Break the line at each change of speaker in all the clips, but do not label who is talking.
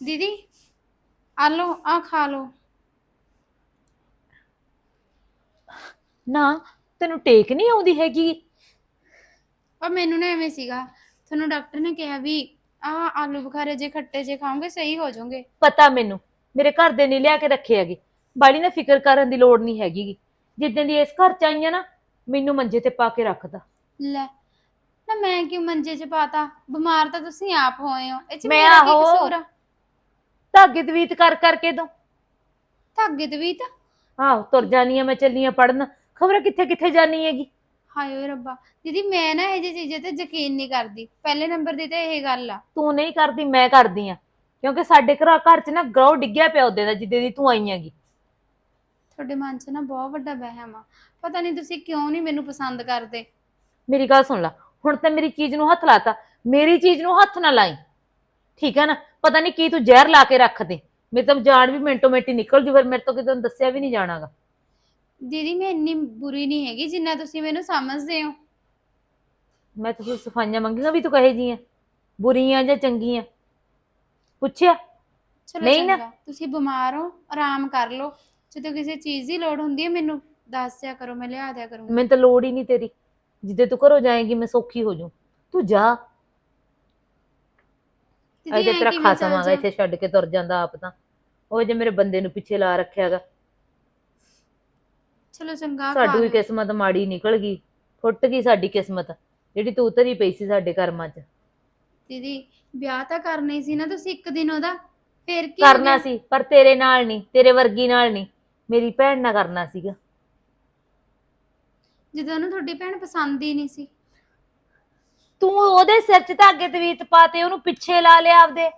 ਦੀਦੀ ਆ ਲੋ ਆ ਖਾ ਲੋ
ਨਾ ਤੈਨੂੰ ਟੇਕ ਨਹੀਂ ਆਉਂਦੀ ਹੈਗੀ?
ਪਰ ਮੈਨੂੰ ਨਾ ਐਵੇਂ ਸੀਗਾ ਤੁਹਾਨੂੰ ਡਾਕਟਰ ਨੇ ਕਿਹਾ ਵੀ ਆ ਆਲੂ ਬੁਖਾਰੇ ਜੇ ਖੱਟੇ ਜੇ ਖਾਓਗੇ ਸਹੀ ਹੋ ਜਾਓਗੇ।
ਪਤਾ ਮੈਨੂੰ ਮੇਰੇ ਘਰ ਦੇ ਨਹੀਂ ਲਿਆ ਕੇ ਰੱਖੇ ਹੈਗੇ। ਬਾਲੀ ਨਾ ਫਿਕਰ ਕਰਨ ਦੀ ਲੋੜ ਨਹੀਂ ਹੈਗੀ। ਗੀ। ਜਿੱਦਾਂ ਦੀ ਇਸ ਘਰ ਚ ਆਈਆਂ ਨਾ ਮੈਨੂੰ ਮੰਜੇ ਤੇ ਪਾ ਕੇ ਰੱਖਦਾ
ਲੈ ਨਾ ਮੈਂ ਕਿਉਂ ਮੰਜੇ 'ਚ ਪਾਤਾ? ਬਿਮਾਰ ਤਾਂ ਤੁਸੀਂ ਆਪ ਹੋਏ ਹੋ। ਇਹ 'ਚ
ਮੈਂ
ਮੇਰਾ ਕੀ
ਆਹੋ।
ਕਸੂਰ ਆ?
ਧਾਗੇ ਤਵੀਤ ਕਰ ਕਰਕੇ ਦੋ।
ਧਾਗੇ ਤੇ ਵੀ ਤਾਂ
ਆਹੋ ਤੁਰ ਜਾਨੀ ਆ ਮੈਂ ਚੱਲੀ ਆ ਪੜਨ ਖਬਰ ਕਿੱਥੇ ਕਿੱਥੇ ਜਾਨੀ ਹੈਗੀ?
ਹਾਏ ਓਏ ਰੱਬਾ ਦੀਦੀ ਮੈਂ ਨਾ ਇਹ ਜਿਹੀ ਚੀਜ਼ਾਂ ਤੇ ਯਕੀਨ ਨਹੀਂ ਕਰਦੀ। ਪਹਿਲੇ ਨੰਬਰ ਦੀ ਤਾਂ ਇਹ ਗੱਲ ਆ।
ਤੂੰ ਨਹੀਂ ਕਰਦੀ ਮੈਂ ਕਰਦੀ ਆ। ਕਿਉਂਕਿ ਸਾਡੇ ਘਰ ਘਰ ਚ ਨਾ ਗਰੋ ਡਿੱਗਿਆ ਪਿਆ ਉਹਦੇ ਦਾ ਜਿੱਦੇ ਦੀ ਤੂੰ ਆਈ ਹੈਗੀ।
ਤੁਹਾਡੇ ਮਨ 'ਚ ਨਾ ਬਹੁਤ ਵੱਡਾ ਵਹਿਮ ਆ। ਪਤਾ ਨਹੀਂ ਤੁਸੀਂ ਕਿਉਂ ਨਹੀਂ ਮੈਨੂੰ ਪਸੰਦ ਕਰਦੇ।
ਮੇਰੀ ਗੱਲ ਸੁਣ ਲੈ ਹੁਣ ਤਾਂ ਮੇਰੀ ਚੀਜ਼ ਨੂੰ ਹੱਥ ਲਾਤਾ। ਮੇਰੀ ਚੀਜ਼ ਨੂੰ ਹੱਥ ਨਾ ਲਾਈ। ਠੀਕ ਹੈ ਨਾ? ਪਤਾ ਨਹੀਂ ਕੀ ਤੂੰ ਜ਼ਹਿਰ ਲਾ ਕੇ ਰੱਖ ਦੇ। ਮੇਰੇ ਤਾਂ ਜਾਨ ਵੀ ਮਿੰਟੋ ਮਿੰਟੀ ਨਿਕਲ ਜੂ ਫਿਰ ਮੇਰੇ ਤੋਂ ਕਿਤੇ ਦੱਸਿਆ ਵੀ ਨਹੀਂ ਜਾਣਾਗਾ।
ਦੀਦੀ ਮੈਂ ਇੰਨੀ ਬੁਰੀ ਨਹੀਂ ਹੈਗੀ ਜਿੰਨਾ ਤੁਸੀਂ ਮੈਨੂੰ ਸਮਝਦੇ ਹੋ।
ਮੈਂ ਤੁਸੀਂ ਸਫਾਈਆਂ ਮੰਗੀਆਂ ਵੀ ਤੂੰ ਕਹੇ ਜੀ ਆ ਬੁਰੀਆਂ ਜਾਂ ਚੰਗੀਆਂ। ਪੁੱਛਿਆ?
ਚਲੋ
ਨਹੀਂ ਨਾ।
ਚੰਗਾ ਤੁਸੀਂ ਬਿਮਾਰ ਹੋ ਆਰਾਮ ਕਰ ਲਓ। ਜਦੋਂ ਕਿਸੇ ਚੀਜ਼ ਦੀ ਲੋੜ ਹੁੰਦੀ ਹੈ ਮੈਨੂੰ ਦੱਸ ਦਿਆ ਕਰੋ ਮੈਂ ਲਿਆ ਦਿਆ ਕਰੂੰਗੀ।
ਮੈਨੂੰ ਤਾਂ ਲੋੜ ਹੀ ਨਹੀਂ ਤੇਰੀ। ਜਿੱਦੇ ਤੂੰ ਘਰੋਂ ਜਾਏਂਗੀ ਮੈਂ ਸੌਖੀ ਹੋ ਜਾਊਂ। ਤੂੰ ਜਾ।
ਦੀਦੀ
ਅਜੇ
ਐਂ
ਤੇਰਾ
ਕਿਵੇਂ ਚੱਲ ਜਾ?
ਇੱਥੇ ਛੱਡ ਕੇ ਤੁਰ ਜਾਂਦਾ ਆਪ ਤਾਂ ਉਹ ਜੇ ਮੇਰੇ ਬੰਦੇ ਨੂੰ ਪਿੱਛੇ ਲਾ ਰੱਖਿਆਗਾ
ਚਲੋ ਚੰਗਾ ਖਾ
ਸਾਡੀ ਵੀ
ਲਿਓ।
ਕਿਸਮਤ ਮਾੜੀ ਨਿਕਲ ਗਈ ਫੁੱਟ ਗਈ ਸਾਡੀ ਕਿਸਮਤ ਜਿਹੜੀ ਤੂੰ ਉਤਰੀ ਪਈ ਸੀ ਸਾਡੇ ਕਰਮਾਂ 'ਚ
ਦੀਦੀ ਵਿਆਹ ਤਾਂ ਕਰਨਾ ਹੀ ਸੀ ਨਾ ਤੁਸੀਂ ਇੱਕ ਦਿਨ ਉਹਦਾ ਫੇਰ ਕੀ ਹੋ
ਕਰਨਾ
ਗਿਆ?
ਸੀ ਪਰ ਤੇਰੇ ਨਾਲ ਨਹੀਂ ਤੇਰੇ ਵਰਗੀ ਨਾਲ ਨਹੀਂ ਮੇਰੀ ਭੈਣ ਨਾਲ ਕਰਨਾ ਸੀਗਾ
ਜਦੋਂ ਉਹਨੂੰ ਤੁਹਾਡੀ ਭੈਣ ਪਸੰਦ ਹੀ ਨਹੀਂ ਸੀ
ਤੂੰ ਉਹਦੇ ਸਿਰ 'ਚ ਧਾਗੇ ਤਵੀਤ ਪਾਤੇ ਉਹਨੂੰ ਪਿੱਛੇ ਲਾ ਲਿਆ ਆਪਦੇ।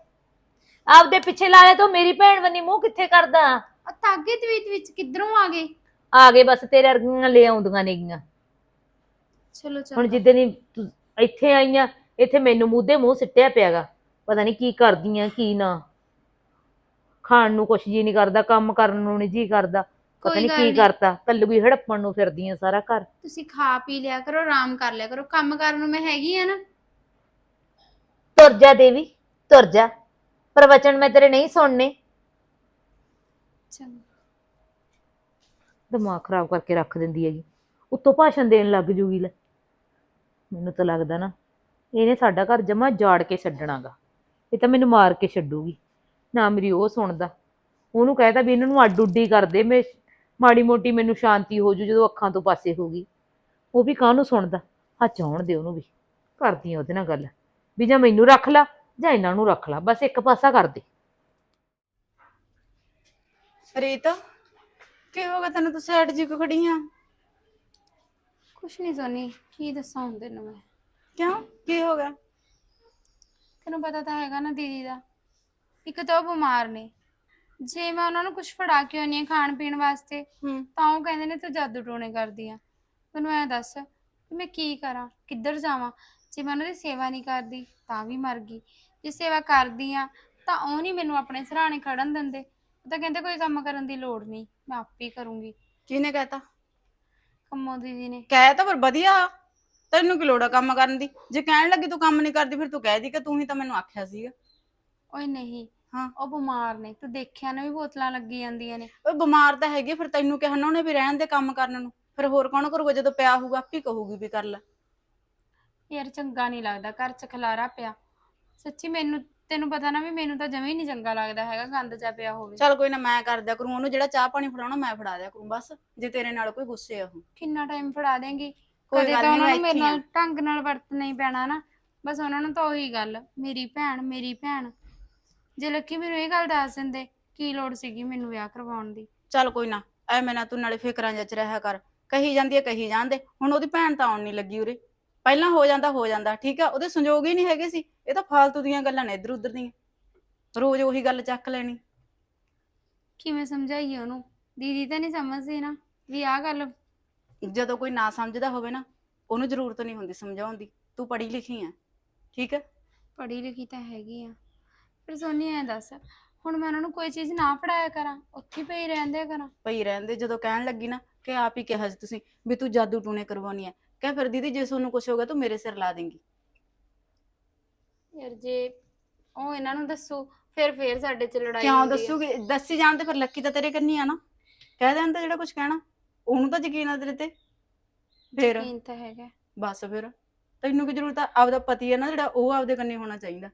ਆਪਦੇ ਪਿੱਛੇ ਲਾ ਲਿਆ ਤੂੰ ਮੇਰੀ ਭੈਣ ਵੰਨੀ ਮੂੰਹ ਕਿੱਥੇ ਕਰਦਾ?
ਆ ਤਾਗੇ ਤਵੀਤ ਵਿੱਚ ਕਿੱਧਰੋਂ ਆ ਗਏ?
ਆ ਗਏ ਬਸ ਤੇਰੇ ਵਰਗੀਆਂ ਲੈ ਆਉਂਦੀਆਂ ਨੇਗੀਆਂ।
ਚਲੋ ਚਲੋ।
ਹੁਣ ਜਿੱਦਣ ਦੀ ਤੂੰ ਇੱਥੇ ਆਈਆਂ ਇੱਥੇ ਮੈਨੂੰ ਮੂੰਹ ਦੇ ਮੂੰਹ ਸਿੱਟਿਆ ਪਿਆਗਾ। ਪਤਾ ਨਹੀਂ ਕੀ ਕਰਦੀਆਂ ਕੀ ਨਾ। ਖਾਣ ਨੂੰ ਕੁਛ ਜੀ ਨਹੀਂ ਕਰਦਾ ਕੰਮ ਕਰਨ ਨੂੰ ਨਹੀਂ ਜੀ ਕਰਦਾ। ਪਤਾ
ਕੋਈ
ਨਹੀਂ
ਗੱਲ
ਕੀ
ਨੀ।
ਕਰਤਾ ਕੱਲੂ ਵੀ ਹੜੱਪਣ ਨੂੰ ਫਿਰਦੀਆਂ ਸਾਰਾ ਘਰ।
ਤੁਸੀਂ ਖਾ ਪੀ ਲਿਆ ਕਰੋ ਆਰਾਮ ਕਰ ਲਿਆ ਕਰੋ। ਕੰਮ ਕਰਨ ਨੂੰ ਮੈਂ ਹੈਗੀ ਆ ਨਾ।
ਤੁਰ ਜਾ ਦੇਵੀ ਤੁਰ ਜਾ। ਪ੍ਰਵਚਨ ਮੈਂ ਤੇਰੇ ਨਹੀਂ ਸੁਣਨੇ।
ਚੰਗਾ।
ਦਿਮਾਗ ਖਰਾਬ ਕਰਕੇ ਰੱਖ ਦਿੰਦੀ ਹੈਗੀ। ਉੱਤੋਂ ਭਾਸ਼ਣ ਦੇਣ ਲੱਗ ਜੂਗੀ ਲੈ। ਮੈਨੂੰ ਤਾਂ ਲੱਗਦਾ ਨਾ ਇਹਨੇ ਸਾਡਾ ਘਰ ਜਮਾ ਜਾੜ ਕੇ ਛੱਡਣਾਗਾ। ਇਹ ਤਾਂ ਮੈਨੂੰ ਮਾਰ ਕੇ ਛੱਡੂਗੀ। ਨਾ ਮੇਰੀ ਉਹ ਸੁਣਦਾ। ਉਹਨੂੰ ਕਹਿਤਾ ਵੀ ਇਹਨਾਂ ਨੂੰ ਅੱਡ ਉੱਡੀ ਕਰ ਦੇ ਮੈਂ ਮਾੜੀ ਮੋਟੀ ਮੈਨੂੰ ਸ਼ਾਂਤੀ ਹੋ ਜੂ ਜਦੋਂ ਅੱਖਾਂ ਤੋਂ ਪਾਸੇ ਹੋਗੀ ਉਹ ਵੀ ਕਾਹਨੂੰ ਸੁਣਦਾ? ਹਾਂ ਚਾਹਣ ਦੇ ਉਹਨੂੰ ਵੀ। ਕਰਦੀ ਆ ਉਹਦੇ ਨਾਲ ਗੱਲ। ਵੀ ਜਾਂ ਮੈਨੂੰ ਰੱਖ ਲਾ ਜਾਂ ਇਹਨਾਂ ਨੂੰ ਰੱਖ ਲਾ ਬਸ ਇੱਕ ਪਾਸਾ ਕਰ ਦੇ।
ਰੀਤ ਕੀ ਹੋ ਗਿਆ? ਤੈਨੂੰ ਤੂੰ ਸਾਈਡ ਜੀ ਕੋ ਖੜੀ ਆ?
ਕੁਛ ਨਹੀਂ ਸੋਨੀ ਕੀ ਦੱਸਾਂ ਹੁਣ ਤੈਨੂੰ ਮੈਂ?
ਕਿਉਂ? ਕੀ ਹੋ ਗਿਆ?
ਤੈਨੂੰ ਪਤਾ ਤਾਂ ਹੈਗਾ ਨਾ ਦੀਦੀ ਦਾ ਇੱਕ ਤਾਂ ਉਹ ਬਿਮਾਰ ਨੇ। ਜੇ ਮੈਂ ਉਹਨਾਂ ਨੂੰ ਕੁਝ ਫੜਾ ਕੇ ਆਉਣੀ ਆ ਖਾਣ ਪੀਣ ਵਾਸਤੇ
ਹੂੰ।
ਤਾਂ ਉਹ ਕਹਿੰਦੇ ਨੇ ਤੂੰ ਜਾਦੂ ਟੋਣੇ ਕਰਦੀ ਆ। ਮੈਨੂੰ ਐ ਦੱਸ ਕਿ ਮੈਂ ਕੀ ਕਰਾਂ? ਕਿੱਧਰ ਜਾਵਾਂ? ਜੇ ਮੈਂ ਉਹਨਾਂ ਦੀ ਸੇਵਾ ਨਹੀਂ ਕਰਦੀ ਤਾਂ ਵੀ ਮਰ ਗਈ। ਜੇ ਸੇਵਾ ਕਰਦੀ ਆ ਤਾਂ ਉਹ ਨਹੀਂ ਮੈਨੂੰ ਆਪਣੇ ਸਰਾਣੇ ਖੜਨ ਦਿੰਦੇ। ਉਹ ਤਾਂ ਕਹਿੰਦੇ ਕੋਈ ਕੰਮ ਕਰਨ ਦੀ ਲੋੜ ਨਹੀਂ ਮੈਂ ਆਪੇ ਹੀ ਕਰੂੰਗੀ।
ਕਿਹਨੇ ਕਹਿਤਾ?
ਕੰਮੋ ਦੀਦੀ ਨੇ।
ਕਹਿ ਤਾਂ ਪਰ ਵਧੀਆ ਤੈਨੂੰ ਕੀ ਲੋੜ ਆ ਕੰਮ ਕਰਨ ਦੀ? ਜੇ ਕਹਿਣ ਲੱਗੀ ਤੂੰ ਕੰਮ ਨਹੀਂ ਕਰਦੀ ਫਿਰ ਤੂੰ ਕਹਿ ਦੀ ਕਿ ਤੂੰ ਹੀ ਤਾਂ ਮੈਨੂੰ ਆਖਿਆ ਸੀਗਾ।
ਓਏ ਨਹੀਂ
ਹਾਂ।
ਉਹ ਬਿਮਾਰ ਨੇ ਤੂੰ ਦੇਖਿਆ ਨਾ ਵੀ ਬੋਤਲਾਂ ਲੱਗੀ ਜਾਂਦੀਆਂ ਨੇ।
ਓਏ ਬਿਮਾਰ ਤਾਂ ਹੈਗੀ ਫਿਰ ਤੈਨੂੰ ਕਿਹਾ ਨਾ ਉਹਨੇ ਵੀ ਰਹਿਣ ਦੇ ਕੰਮ ਕਰਨ ਨੂੰ। ਫਿਰ ਹੋਰ ਕੌਣ ਕਰੂਗਾ ਜਦੋਂ ਪਿਆ ਹੋਊਗਾ ਆਪੇ ਹੀ ਕਹੂਗੀ ਵੀ ਕਰ ਲੈ।
ਯਾਰ ਚੰਗਾ ਨਹੀਂ ਲੱਗਦਾ ਘਰ ਚ ਖਲਾਰਾ ਪਿਆ। ਸੱਚੀ ਮੈਨੂੰ ਤੈਨੂੰ ਪਤਾ ਨਾ ਵੀ ਮੈਨੂੰ ਤਾਂ ਜਮੇ ਹੀ ਨਹੀਂ ਚੰਗਾ ਲੱਗਦਾ ਹੈਗਾ ਗੰਦ ਜਾ ਪਿਆ ਹੋਵੇ।
ਚੱਲ ਕੋਈ ਨਾ ਮੈਂ ਕਰ ਦਿਆ ਕਰੂੰ ਉਹਨੂੰ ਜਿਹੜਾ ਚਾਹ ਪਾਣੀ ਫੜਾਉਣਾ ਮੈਂ ਫੜਾ ਦਿਆ ਕਰੂੰ ਬਸ ਜੇ ਤੇਰੇ ਨਾਲ ਕੋਈ ਗੁੱਸੇ ਆ ਉਹ।
ਕਿੰਨਾ ਟਾਈਮ ਫੜਾ ਦੇਂਗੀ?
ਕੋਈ
ਕਦੇ
ਗੱਲ
ਤਾਂ
ਨੀ,
ਉਹਨਾਂ
ਮੈਂ
ਨੂੰ ਮੇਰੇ
ਇੱਥੇ
ਨਾਲ ਢੰਗ ਨਾਲ ਵਰਤਣਾ ਹੀ ਪੈਣਾ ਨਾ। ਬਸ ਉਹਨਾਂ ਨੂੰ ਤਾਂ ਉਹੀ ਗੱਲ ਮੇਰੀ ਭੈਣ ਮੇਰੀ ਭੈਣ। ਜੇ ਲੱਕੀ ਮੈਨੂੰ ਇਹ ਗੱਲ ਦੱਸ ਦਿੰਦੇ ਕੀ ਲੋੜ ਸੀਗੀ ਮੈਨੂੰ ਵਿਆਹ ਕਰਵਾਉਣ ਦੀ?
ਚੱਲ ਕੋਈ ਨਾ ਐਵੇਂ ਨਾ ਤੂੰ ਨਾਲੇ ਫਿਕਰਾਂ ਚ ਰਹਿਆ ਕਰ। ਕਹੀ ਜਾਂਦੀ ਹੈ ਕਹੀ ਜਾਂਦੇ। ਹੁਣ ਉਹਦੀ ਭੈਣ ਤਾਂ ਆਉਣ ਨਹੀਂ ਲੱਗੀ ਉਰੇ। ਪਹਿਲਾਂ ਹੋ ਜਾਂਦਾ ਹੋ ਜਾਂਦਾ ਠੀਕ ਆ? ਉਹਦੇ ਸੰਜੋਗ ਹੀ ਨਹੀਂ ਹੈਗੇ ਸੀ। ਇਹ ਤਾਂ ਫਾਲਤੂ ਦੀਆਂ ਗੱਲਾਂ ਨੇ ਇੱਧਰ ਉੱਧਰ ਦੀਆਂ। ਰੋਜ਼ ਉਹੀ ਗੱਲ ਚੱਕ ਲੈਣੀ।
ਕਿਵੇਂ ਸਮਝਾਈਏ ਉਹਨੂੰ? ਦੀਦੀ ਤਾਂ ਨਹੀਂ ਸਮਝਦੀ ਨਾ ਵੀ ਆਹ ਗੱਲ।
ਜਦੋਂ ਕੋਈ ਨਾ ਸਮਝਦਾ ਹੋਵੇ ਨਾ ਉਹਨੂੰ ਜ਼ਰੂਰਤ ਨਹੀਂ ਹੁੰਦੀ ਸਮਝਾਉਣ ਦੀ। ਤੂੰ ਪੜ੍ਹੀ ਲਿਖੀ ਆ ਠੀਕ ਹੈ
ਪੜ੍ਹੀ ਲਿਖੀ ਤਾਂ ਹੈਗੀ ਆ। ਫਿਰ ਸੋਨੀ ਐ ਦੱਸ ਹੁਣ ਮੈਂ ਉਹਨਾਂ ਨੂੰ ਕੋਈ ਚੀਜ਼ ਨਾ ਫੜਾਇਆ ਕਰਾਂ ਉੱਥੇ ਹੀ ਪਈ ਰਹਿੰਦੇ ਕਰਾਂ।
ਪਈ ਰਹਿੰਦੇ ਜਦੋਂ ਕਹਿਣ ਲੱਗੀ ਨਾ ਕਿ ਆਪ ਹੀ ਕਿਹਾ ਸੀ ਤੁਸੀਂ ਵੀ ਤੂੰ ਜਾਦੂ ਟੂਣੇ ਕਰਵਾਉਣੀ ਹੈ ਕਹਿ ਫਿਰ ਦੀਦੀ ਜੇ ਤੁਹਾਨੂੰ ਕੁਝ ਹੋਗਾ ਤੂੰ ਮੇਰੇ ਸਿਰ ਲਾ ਦੇਂਗੀ।
ਯਾਰ ਜੇ ਉਹ ਇਹਨਾਂ ਨੂੰ ਦੱਸੋ ਫਿਰ ਫੇਰ ਸਾਡੇ ਚ ਲੜਾਈ
ਕਿਉਂ
ਹੁੰਦੀ ਆ।
ਦੱਸੂਗੀ? ਦੱਸੀ ਜਾਣ ਤੇ ਫਿਰ ਲੱਕੀ ਤਾਂ ਤੇਰੇ ਕੰਨੀ ਆ ਨਾ। ਕਹਿ ਦੇਣ ਤਾਂ ਜਿਹੜਾ ਕੁਝ ਕਹਿਣਾ ਉਹਨੂੰ ਤਾਂ ਯਕੀਨ ਆ ਤੇਰੇ ਤੇ। ਫਿਰ
ਯਕੀਨ ਤਾਂ ਹੈਗਾ।
ਬਸ ਫਿਰ ਤੈਨੂੰ ਕੀ ਜ਼ਰੂਰਤ ਆ? ਆਪਦਾ ਪਤੀ ਹੈ ਨਾ ਜਿਹੜਾ ਉਹ ਆਪਦੇ ਕੰਨੀ ਹੋਣਾ ਚਾਹੀਦਾ।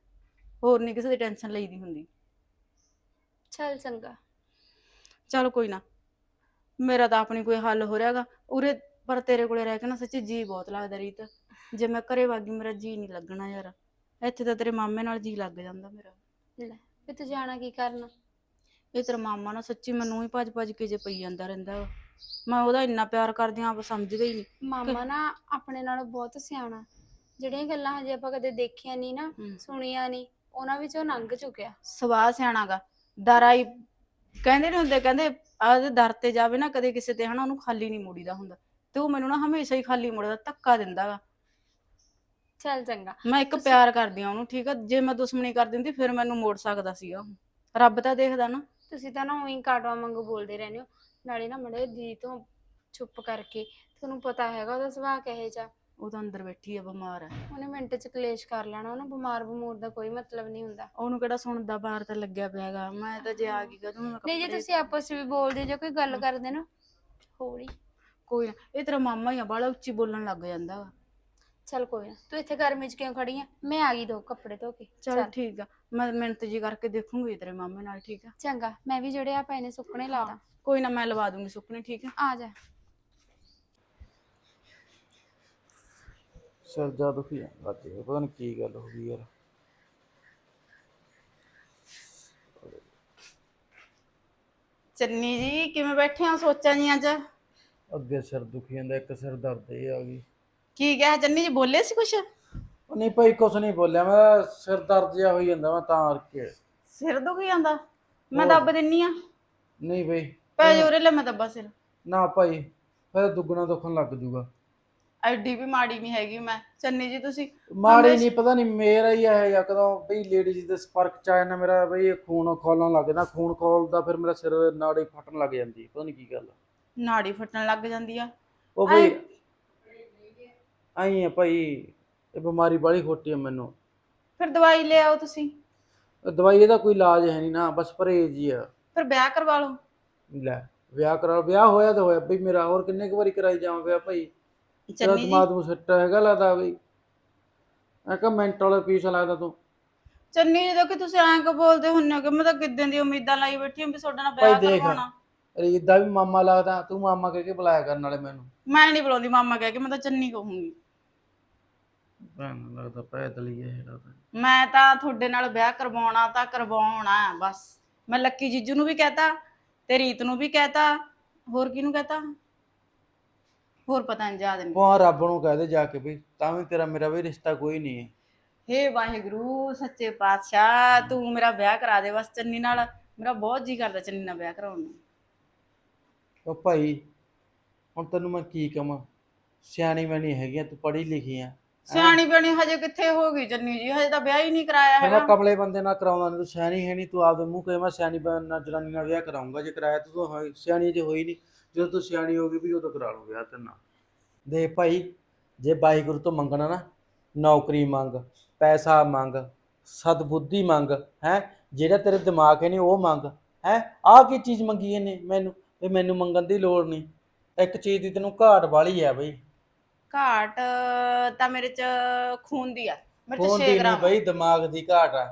ਹੋਰ ਨਹੀਂ ਕਿਸੇ ਦੀ ਟੈਨਸ਼ਨ ਲਈਦੀ ਹੁੰਦੀ।
ਚੱਲ ਚੰਗਾ।
ਚਲ ਕੋਈ ਨਾ ਮੇਰਾ ਤਾਂ ਆਪਣੀ ਕੋਈ ਹੱਲ ਹੋ ਰਿਹਾਗਾ। ਉਰੇ ਪਰ ਤੇਰੇ ਕੋਲੇ ਰਹਿ ਕੇ ਨਾ ਸੱਚੀ ਜੀ ਬਹੁਤ ਲੱਗਦਾ ਰੀਤ। ਜੇ ਮੈਂ ਘਰੇ ਵਾਗੀ ਮੇਰਾ ਜੀ ਨਹੀਂ ਲੱਗਣਾ ਯਾਰ। ਇੱਥੇ ਤਾਂ ਤੇਰੇ ਮਾਮੇ ਨਾਲ ਜੀ ਲੱਗ ਜਾਂਦਾ ਮੇਰਾ।
ਲੈ ਵੀ ਤੂੰ ਜਾਣਾ ਕੀ ਕਰਨਾ?
ਇਹ ਤੇਰਾ ਮਾਮਾ ਨਾ ਸੱਚੀ ਮੈਨੂੰ ਹੀ ਭੱਜ ਭੱਜ ਕੇ ਜੇ ਪਈ ਜਾਂਦਾ ਰਹਿੰਦਾ ਵਾ। ਮੈਂ ਉਹਦਾ ਇੰਨਾ ਪਿਆਰ ਕਰਦੀ ਆ ਆਪ ਸਮਝਦਾ ਹੀ ਨਹੀਂ।
ਮਾਮਾ ਨਾ ਆਪਣੇ ਨਾਲੋਂ ਬਹੁਤ ਸਿਆਣਾ। ਜਿਹੜੀਆਂ ਗੱਲਾਂ ਹਜੇ ਆਪਾਂ ਕਦੇ ਦੇਖੀਆਂ ਨਹੀਂ ਨਾ ਸੁਣੀਆਂ ਨਹੀਂ ਉਹਨਾਂ ਵਿੱਚੋਂ ਲੰਘ ਚੁੱਕਿਆ।
ਸਵਾਹ ਸਿਆਣਾਗਾ ਦਰਾਈ ਕਹਿੰਦੇ ਨੇ ਹੁੰਦੇ ਕਹਿੰਦੇ ਆਦੇ ਦਰ ਤੇ ਜਾਵੇ ਨਾ ਕਦੇ ਕਿਸੇ ਤੇ ਹਨਾ ਉਹਨੂੰ ਖਾਲੀ ਨਹੀਂ ਮੋੜੀਦਾ ਹੁੰਦਾ। ਤੇ ਉਹ ਮੈਨੂੰ ਨਾ ਹਮੇਸ਼ਾ ਹੀ ਖਾਲੀ ਮੋੜਦਾ ਧੱਕਾ ਦਿੰਦਾਗਾ
ਚੱਲ ਚੰਗਾ।
ਮੈਂ ਇੱਕ ਪਿਆਰ ਕਰਦੀ ਆ ਉਹਨੂੰ ਠੀਕ ਆ? ਜੇ ਮੈਂ ਦੁਸ਼ਮਣੀ ਕਰ ਦਿੰਦੀ ਫਿਰ ਮੈਨੂੰ ਮੋੜ ਸਕਦਾ ਸੀਗਾ ਉਹ। ਰੱਬ ਤਾਂ ਦੇਖਦਾ ਨਾ।
ਤੁਸੀਂ ਤਾਂ ਨਾ ਉਹੀ ਕਾਟਵਾ ਵਾਂਗੂ ਬੋਲਦੇ ਰਹਿੰਦੇ ਹੋ। ਨਾਲੇ ਨਾ ਮੜੇ ਦੀ ਤੋਂ ਚੁੱਪ ਕਰਕੇ ਤੁਹਾਨੂੰ ਪਤਾ ਹੈਗਾ ਉਹਦਾ ਸੁਭਾਅ ਕਿਹੋ ਜਿਹਾ।
ਉਹ ਤਾਂ ਅੰਦਰ ਬੈਠੀ ਆ ਬਿਮਾਰ ਆ।
ਉਹਨੇ ਮਿੰਟ ਚ ਕਲੇਸ਼ ਕਰ ਲੈਣਾ ਉਹਨੂੰ ਬਿਮਾਰ ਬਮੂਰ ਦਾ ਕੋਈ ਮਤਲਬ ਨਹੀਂ ਹੁੰਦਾ।
ਉਹਨੂੰ ਕਿਹੜਾ ਸੁਣਦਾ ਬਾਹਰ ਤਾਂ ਲੱਗਿਆ ਪਿਆਗਾ। ਮੈਂ ਤਾਂ ਜੇ ਆ ਗਈ ਕਦੋਂ ਮੈਂ
ਨਹੀਂ ਜੇ
ਕੱਪੜੇ-
ਤੁਸੀਂ ਆਪਸ ਵਿੱਚ ਬੋਲਦੇ ਹੋ ਜਾਂ ਕੋਈ ਗੱਲ ਕਰਦੇ ਨਾ ਹੌਲੀ।
ਕੋਈ ਨਾ ਇਹ ਤੇਰਾ ਮਾਮਾ ਹੀ ਆ ਬਾਹਲਾ ਉੱਚੀ ਬੋਲਣ ਲੱਗ ਜਾਂਦਾ ਵਾ।
ਚੱਲ ਕੋਈ ਨਾ ਤੂੰ ਇੱਥੇ ਗਰਮੀ ਚ ਕਿਉਂ ਖੜੀ ਆ? ਮੈਂ ਆ ਗਈ ਦੋ ਕੱਪੜੇ ਧੋ ਕੇ
ਚਲ ਠੀਕ ਆ ਮੈਂ ਮਿਹਨਤ ਜੀ ਕਰਕੇ ਦੇਖੂੰਗੀ ਤੇਰੇ ਮਾਮੇ ਨਾਲ ਠੀਕ ਆ?
ਚੰਗਾ ਮੈਂ ਵੀ ਜਿਹੜੇ ਆ ਪਏ ਨੇ ਸੁੱਕਣੇ ਲਾ ਦਾਂ।
ਕੋਈ ਨਾ ਮੈਂ ਲਵਾ ਦੂੰਗੀ ਸੁੱਕਣੇ ਠੀਕ ਆ?
ਆ ਜਾ।
ਸਿਰ ਜਾ ਦੁਖੀ ਜਾਂਦਾ ਅੱਜ ਪਤਾ ਨਹੀਂ ਕੀ ਗੱਲ ਹੋ ਗਈ ਯਾਰ।
ਚੰਨੀ ਜੀ ਕਿਵੇਂ ਬੈਠੇ ਹੋ ਸੋਚਾਂ ਜੀ ਅੱਜ?
ਅੱਗੇ ਸਿਰ ਦੁਖੀ ਜਾਂਦਾ ਇੱਕ ਸਿਰ ਦਰਦ ਇਹ ਆ ਗਈ।
ਕੀ ਕਿਹਾ ਚੰਨੀ ਜੀ ਬੋਲੇ ਸੀ ਕੁਛ?
ਉਹ ਨਹੀਂ ਭਾਈ ਕੁਛ ਨਹੀਂ ਬੋਲਿਆ। ਮੈਂ ਸਿਰ ਦਰਦ ਜਿਹਾ ਹੋਈ ਜਾਂਦਾ ਮੈਂ ਤਾਂ ਕਰਕੇ।
ਸਿਰ ਦੁਖੀ ਜਾਂਦਾ? ਮੈਂ
ਹੋਰ।
ਦੱਬ ਦਿੰਨੀ ਆ।
ਨਹੀਂ ਬਈ
ਪੈ ਜੋਰੇ ਲੈ ਮੈਂ ਦੱਬਾ ਸਿਰ।
ਨਾ ਭਾਈ ਫਿਰ ਦੁੱਗਣਾ ਦੁਖਣ ਲੱਗ ਜੂਗਾ।
ਐਡੀ ਵੀ ਮਾੜੀ ਨਹੀਂ ਹੈਗੀ ਮੈਂ। ਚੰਨੀ ਜੀ ਤੁਸੀਂ
ਮਾੜੀ ਨਹੀਂ ਪਤਾ ਨਹੀਂ ਮੇਰਾ ਹੀ ਇਹ ਜਾਂ ਕਦੋਂ ਬਈ ਲੇਡੀਜ਼ ਦੇ ਸਪਰਕ ਚ ਆਇਆ ਨਾ ਮੇਰਾ ਬਈ ਇਹ ਖੂਨ ਖੋਲਣ ਲੱਗ ਜਾਂਦਾ। ਖੂਨ ਖੋਲਦਾ ਫਿਰ ਮੇਰਾ ਸਿਰ ਨਾੜੀ ਫਟਣ ਲੱਗ ਜਾਂਦੀ ਪਤਾ ਨਹੀਂ ਕੀ ਗੱਲ ਆ।
ਨਾੜੀ ਫਟਣ ਲੱਗ ਜਾਂਦੀ ਆ।
ਉਹ ਬਈ ਆਈ ਆ ਭਾਈ ਇਹ ਬਿਮਾਰੀ ਬੜੀ ਖੋਟੀ ਆ ਮੈਨੂੰ।
ਫਿਰ ਦਵਾਈ ਲੈ ਆਓ ਤੁਸੀਂ।
ਦਵਾਈ ਇਹਦਾ ਕੋਈ ਇਲਾਜ ਹੈ ਨਹੀਂ ਨਾ ਬਸ ਪਰਹੇਜ਼ ਹੀ ਆ।
ਫਿਰ ਵਿਆਹ ਕਰਵਾ ਲਓ।
ਲੈ ਵਿਆਹ ਕਰਾ ਵਿਆਹ ਹੋਇਆ ਤਾਂ ਹੋਇਆ। ਬਈ ਮੇਰਾ ਹੋਰ ਕਿੰਨੇ ਕੁ ਵਾਰੀ ਕਰਾਈ ਜਾਵਾਂ ਵਿਆਹ ਭਾਈ? ਤੇਰਾ
ਚੰਨੀ ਜੀ।
ਦਿਮਾਗ ਨੂੰ ਸੱਟ ਹੈਗਾ ਲੱਗਦਾ ਬਈ। ਮੈਂ ਕਿਹਾ ਮਿੰਟ ਵਾਲਾ ਪੀਸ ਲੱਗਦਾ ਤੂੰ।
ਚੰਨੀ ਜੀ ਦੇਖੋ ਤੁਸੀਂ ਐਂ ਕਿ ਬੋਲਦੇ ਹੁੰਨੇ ਹੋ ਕਿ ਮੈਂ ਤਾਂ ਕਿਦਾਂ ਦੀ ਉਮੀਦਾਂ ਲਾਈ ਬੈਠੀ ਹਾਂ ਵੀ ਤੁਹਾਡੇ ਨਾਲ
ਭਾਈ
ਵਿਆਹ
ਦੇਖ।
ਕਰਵਾਉਣਾ।
ਰੀਤ ਦਾ ਵੀ ਮਾਮਾ ਲੱਗਦਾ ਤੂੰ ਮਾਮਾ ਕਹਿ ਕੇ ਬੁਲਾਇਆ ਕਰਨ ਵਾਲੇ ਮੈਨੂੰ।
ਮੈਂ ਨਹੀਂ ਬੁਲਾਉਂਦੀ ਮਾਮਾ ਕਹਿ ਕੇ ਮੈਂ ਤਾਂ ਚੰਨੀ ਕਹੂੰਗੀ।
ਭੈਣ ਲੱਗਦਾ ਪੈਦਲ ਹੀ ਹੈ ਇਹਦਾ ਤਾਂ।
ਮੈਂ ਤਾਂ ਤੁਹਾਡੇ ਨਾਲ ਵਿਆਹ ਕਰਵਾਉਣਾ ਤਾਂ ਕਰਵਾਉਣਾ ਹੈ ਬਸ। ਮੈਂ ਲੱਕੀ ਜੀਜੂ ਨੂੰ ਵੀ ਕਹਤਾ ਤੇ ਰੀਤ ਨੂੰ ਵੀ ਕਹਤਾ ਹੋਰ ਕਿਹਨੂੰ ਕਹਤਾ? ਹੋਰ ਪਤਾ ਨਹੀਂ ਯਾਦ ਨਹੀਂ
ਭਾਂ ਰੱਬ ਨੂੰ ਕਹਿ ਦੇ ਜਾ ਕੇ ਬਈ ਤਾਂ ਵੀ ਤੇਰਾ ਮੇਰਾ ਵੀ ਰਿਸ਼ਤਾ ਕੋਈ ਨਹੀਂ ਹੈ।
ਹੇ ਵਾਹਿਗੁਰੂ ਸੱਚੇ ਪਾਤਸ਼ਾਹ ਤੂੰ ਮੇਰਾ ਵਿਆਹ ਕਰਾ ਦੇ ਬਸ ਚੰਨੀ ਨਾਲ। ਮੇਰਾ ਬਹੁਤ ਜੀ ਕਰਦਾ ਚੰਨੀ ਨਾਲ ਵਿਆਹ ਕਰਾਉਣ ਨੂੰ।
ਉਹ ਭਾਈ ਹੁਣ ਤੈਨੂੰ ਮੈਂ ਕੀ ਕਵਾਂ? ਸਿਆਣੀ ਬਣੀ ਹੈਗੀ ਆ ਤੂੰ ਪੜ੍ਹੀ ਲਿਖੀ ਆ।
ਸਿਆਣੀ ਬਣੀ ਹਜੇ ਕਿੱਥੇ ਹੋ ਗਈ ਚੰਨੀ ਜੀ? ਹਜੇ ਤਾਂ ਵਿਆਹ ਹੀ ਨਹੀਂ ਕਰਾਇਆ
ਮੈਂ
ਹੈਗਾ।
ਕਮਲੇ ਬੰਦੇ ਨਾਲ ਕਰਾਉਂਦਾ ਨਹੀਂ ਤੂੰ ਸਿਆਣੀ ਹੈ ਨਹੀਂ ਤੂੰ ਆਪਦੇ ਮੂੰਹ ਕਹੇ ਮੈਂ ਸਿਆਣੀ ਬਣ ਨਾਲ ਜਨਾਨੀ ਨਾਲ ਵਿਆਹ ਕਰਾਉਂਗਾ ਜੇ ਕਰਾਇਆ ਤਾਂ ਤੂੰ ਹੋਈ- ਸਿਆਣੀ ਜੇ ਹੋਈ ਨਹੀਂ ਜਦੋਂ ਤੂੰ ਸਿਆਣੀ ਹੋ ਗਈ ਵੀ ਉਦੋਂ ਕਰਾ ਲੂ ਵਿਆਹ ਤੇਰੇ ਨਾਲ। ਦੇ ਭਾਈ ਜੇ ਵਾਹਿਗੁਰੂ ਤੋਂ ਮੰਗਣਾ ਨਾ ਨੌਕਰੀ ਮੰਗ ਪੈਸਾ ਮੰਗ ਸਦਬੁੱਧੀ ਮੰਗ ਹੈ? ਜਿਹੜਾ ਤੇਰੇ ਦਿਮਾਗ ਹੈ ਨਹੀਂ ਉਹ ਮੰਗ ਹੈ? ਆਹ ਕੀ ਚੀਜ਼ ਮੰਗੀ ਇਹਨੇ ਮੈਨੂੰ? ਵੀ ਮੈਨੂੰ ਮੰਗਣ ਦੀ ਲੋੜ ਨਹੀਂ। ਇੱਕ ਚੀਜ਼ ਦੀ ਤੈਨੂੰ ਘਾਟ ਵਾਲੀ ਆ ਬਈ।
ਘਾਟ ਤਾਂ ਮੇਰੇ ਚ ਖੂਨ ਦੀ ਆ। ਮੇਰੇ ਚ
ਖੂਨ
6
ਦੀ ਨਹੀਂ
ਗ੍ਰਾਮ
ਬਈ ਦਿਮਾਗ ਦੀ ਘਾਟ ਆ।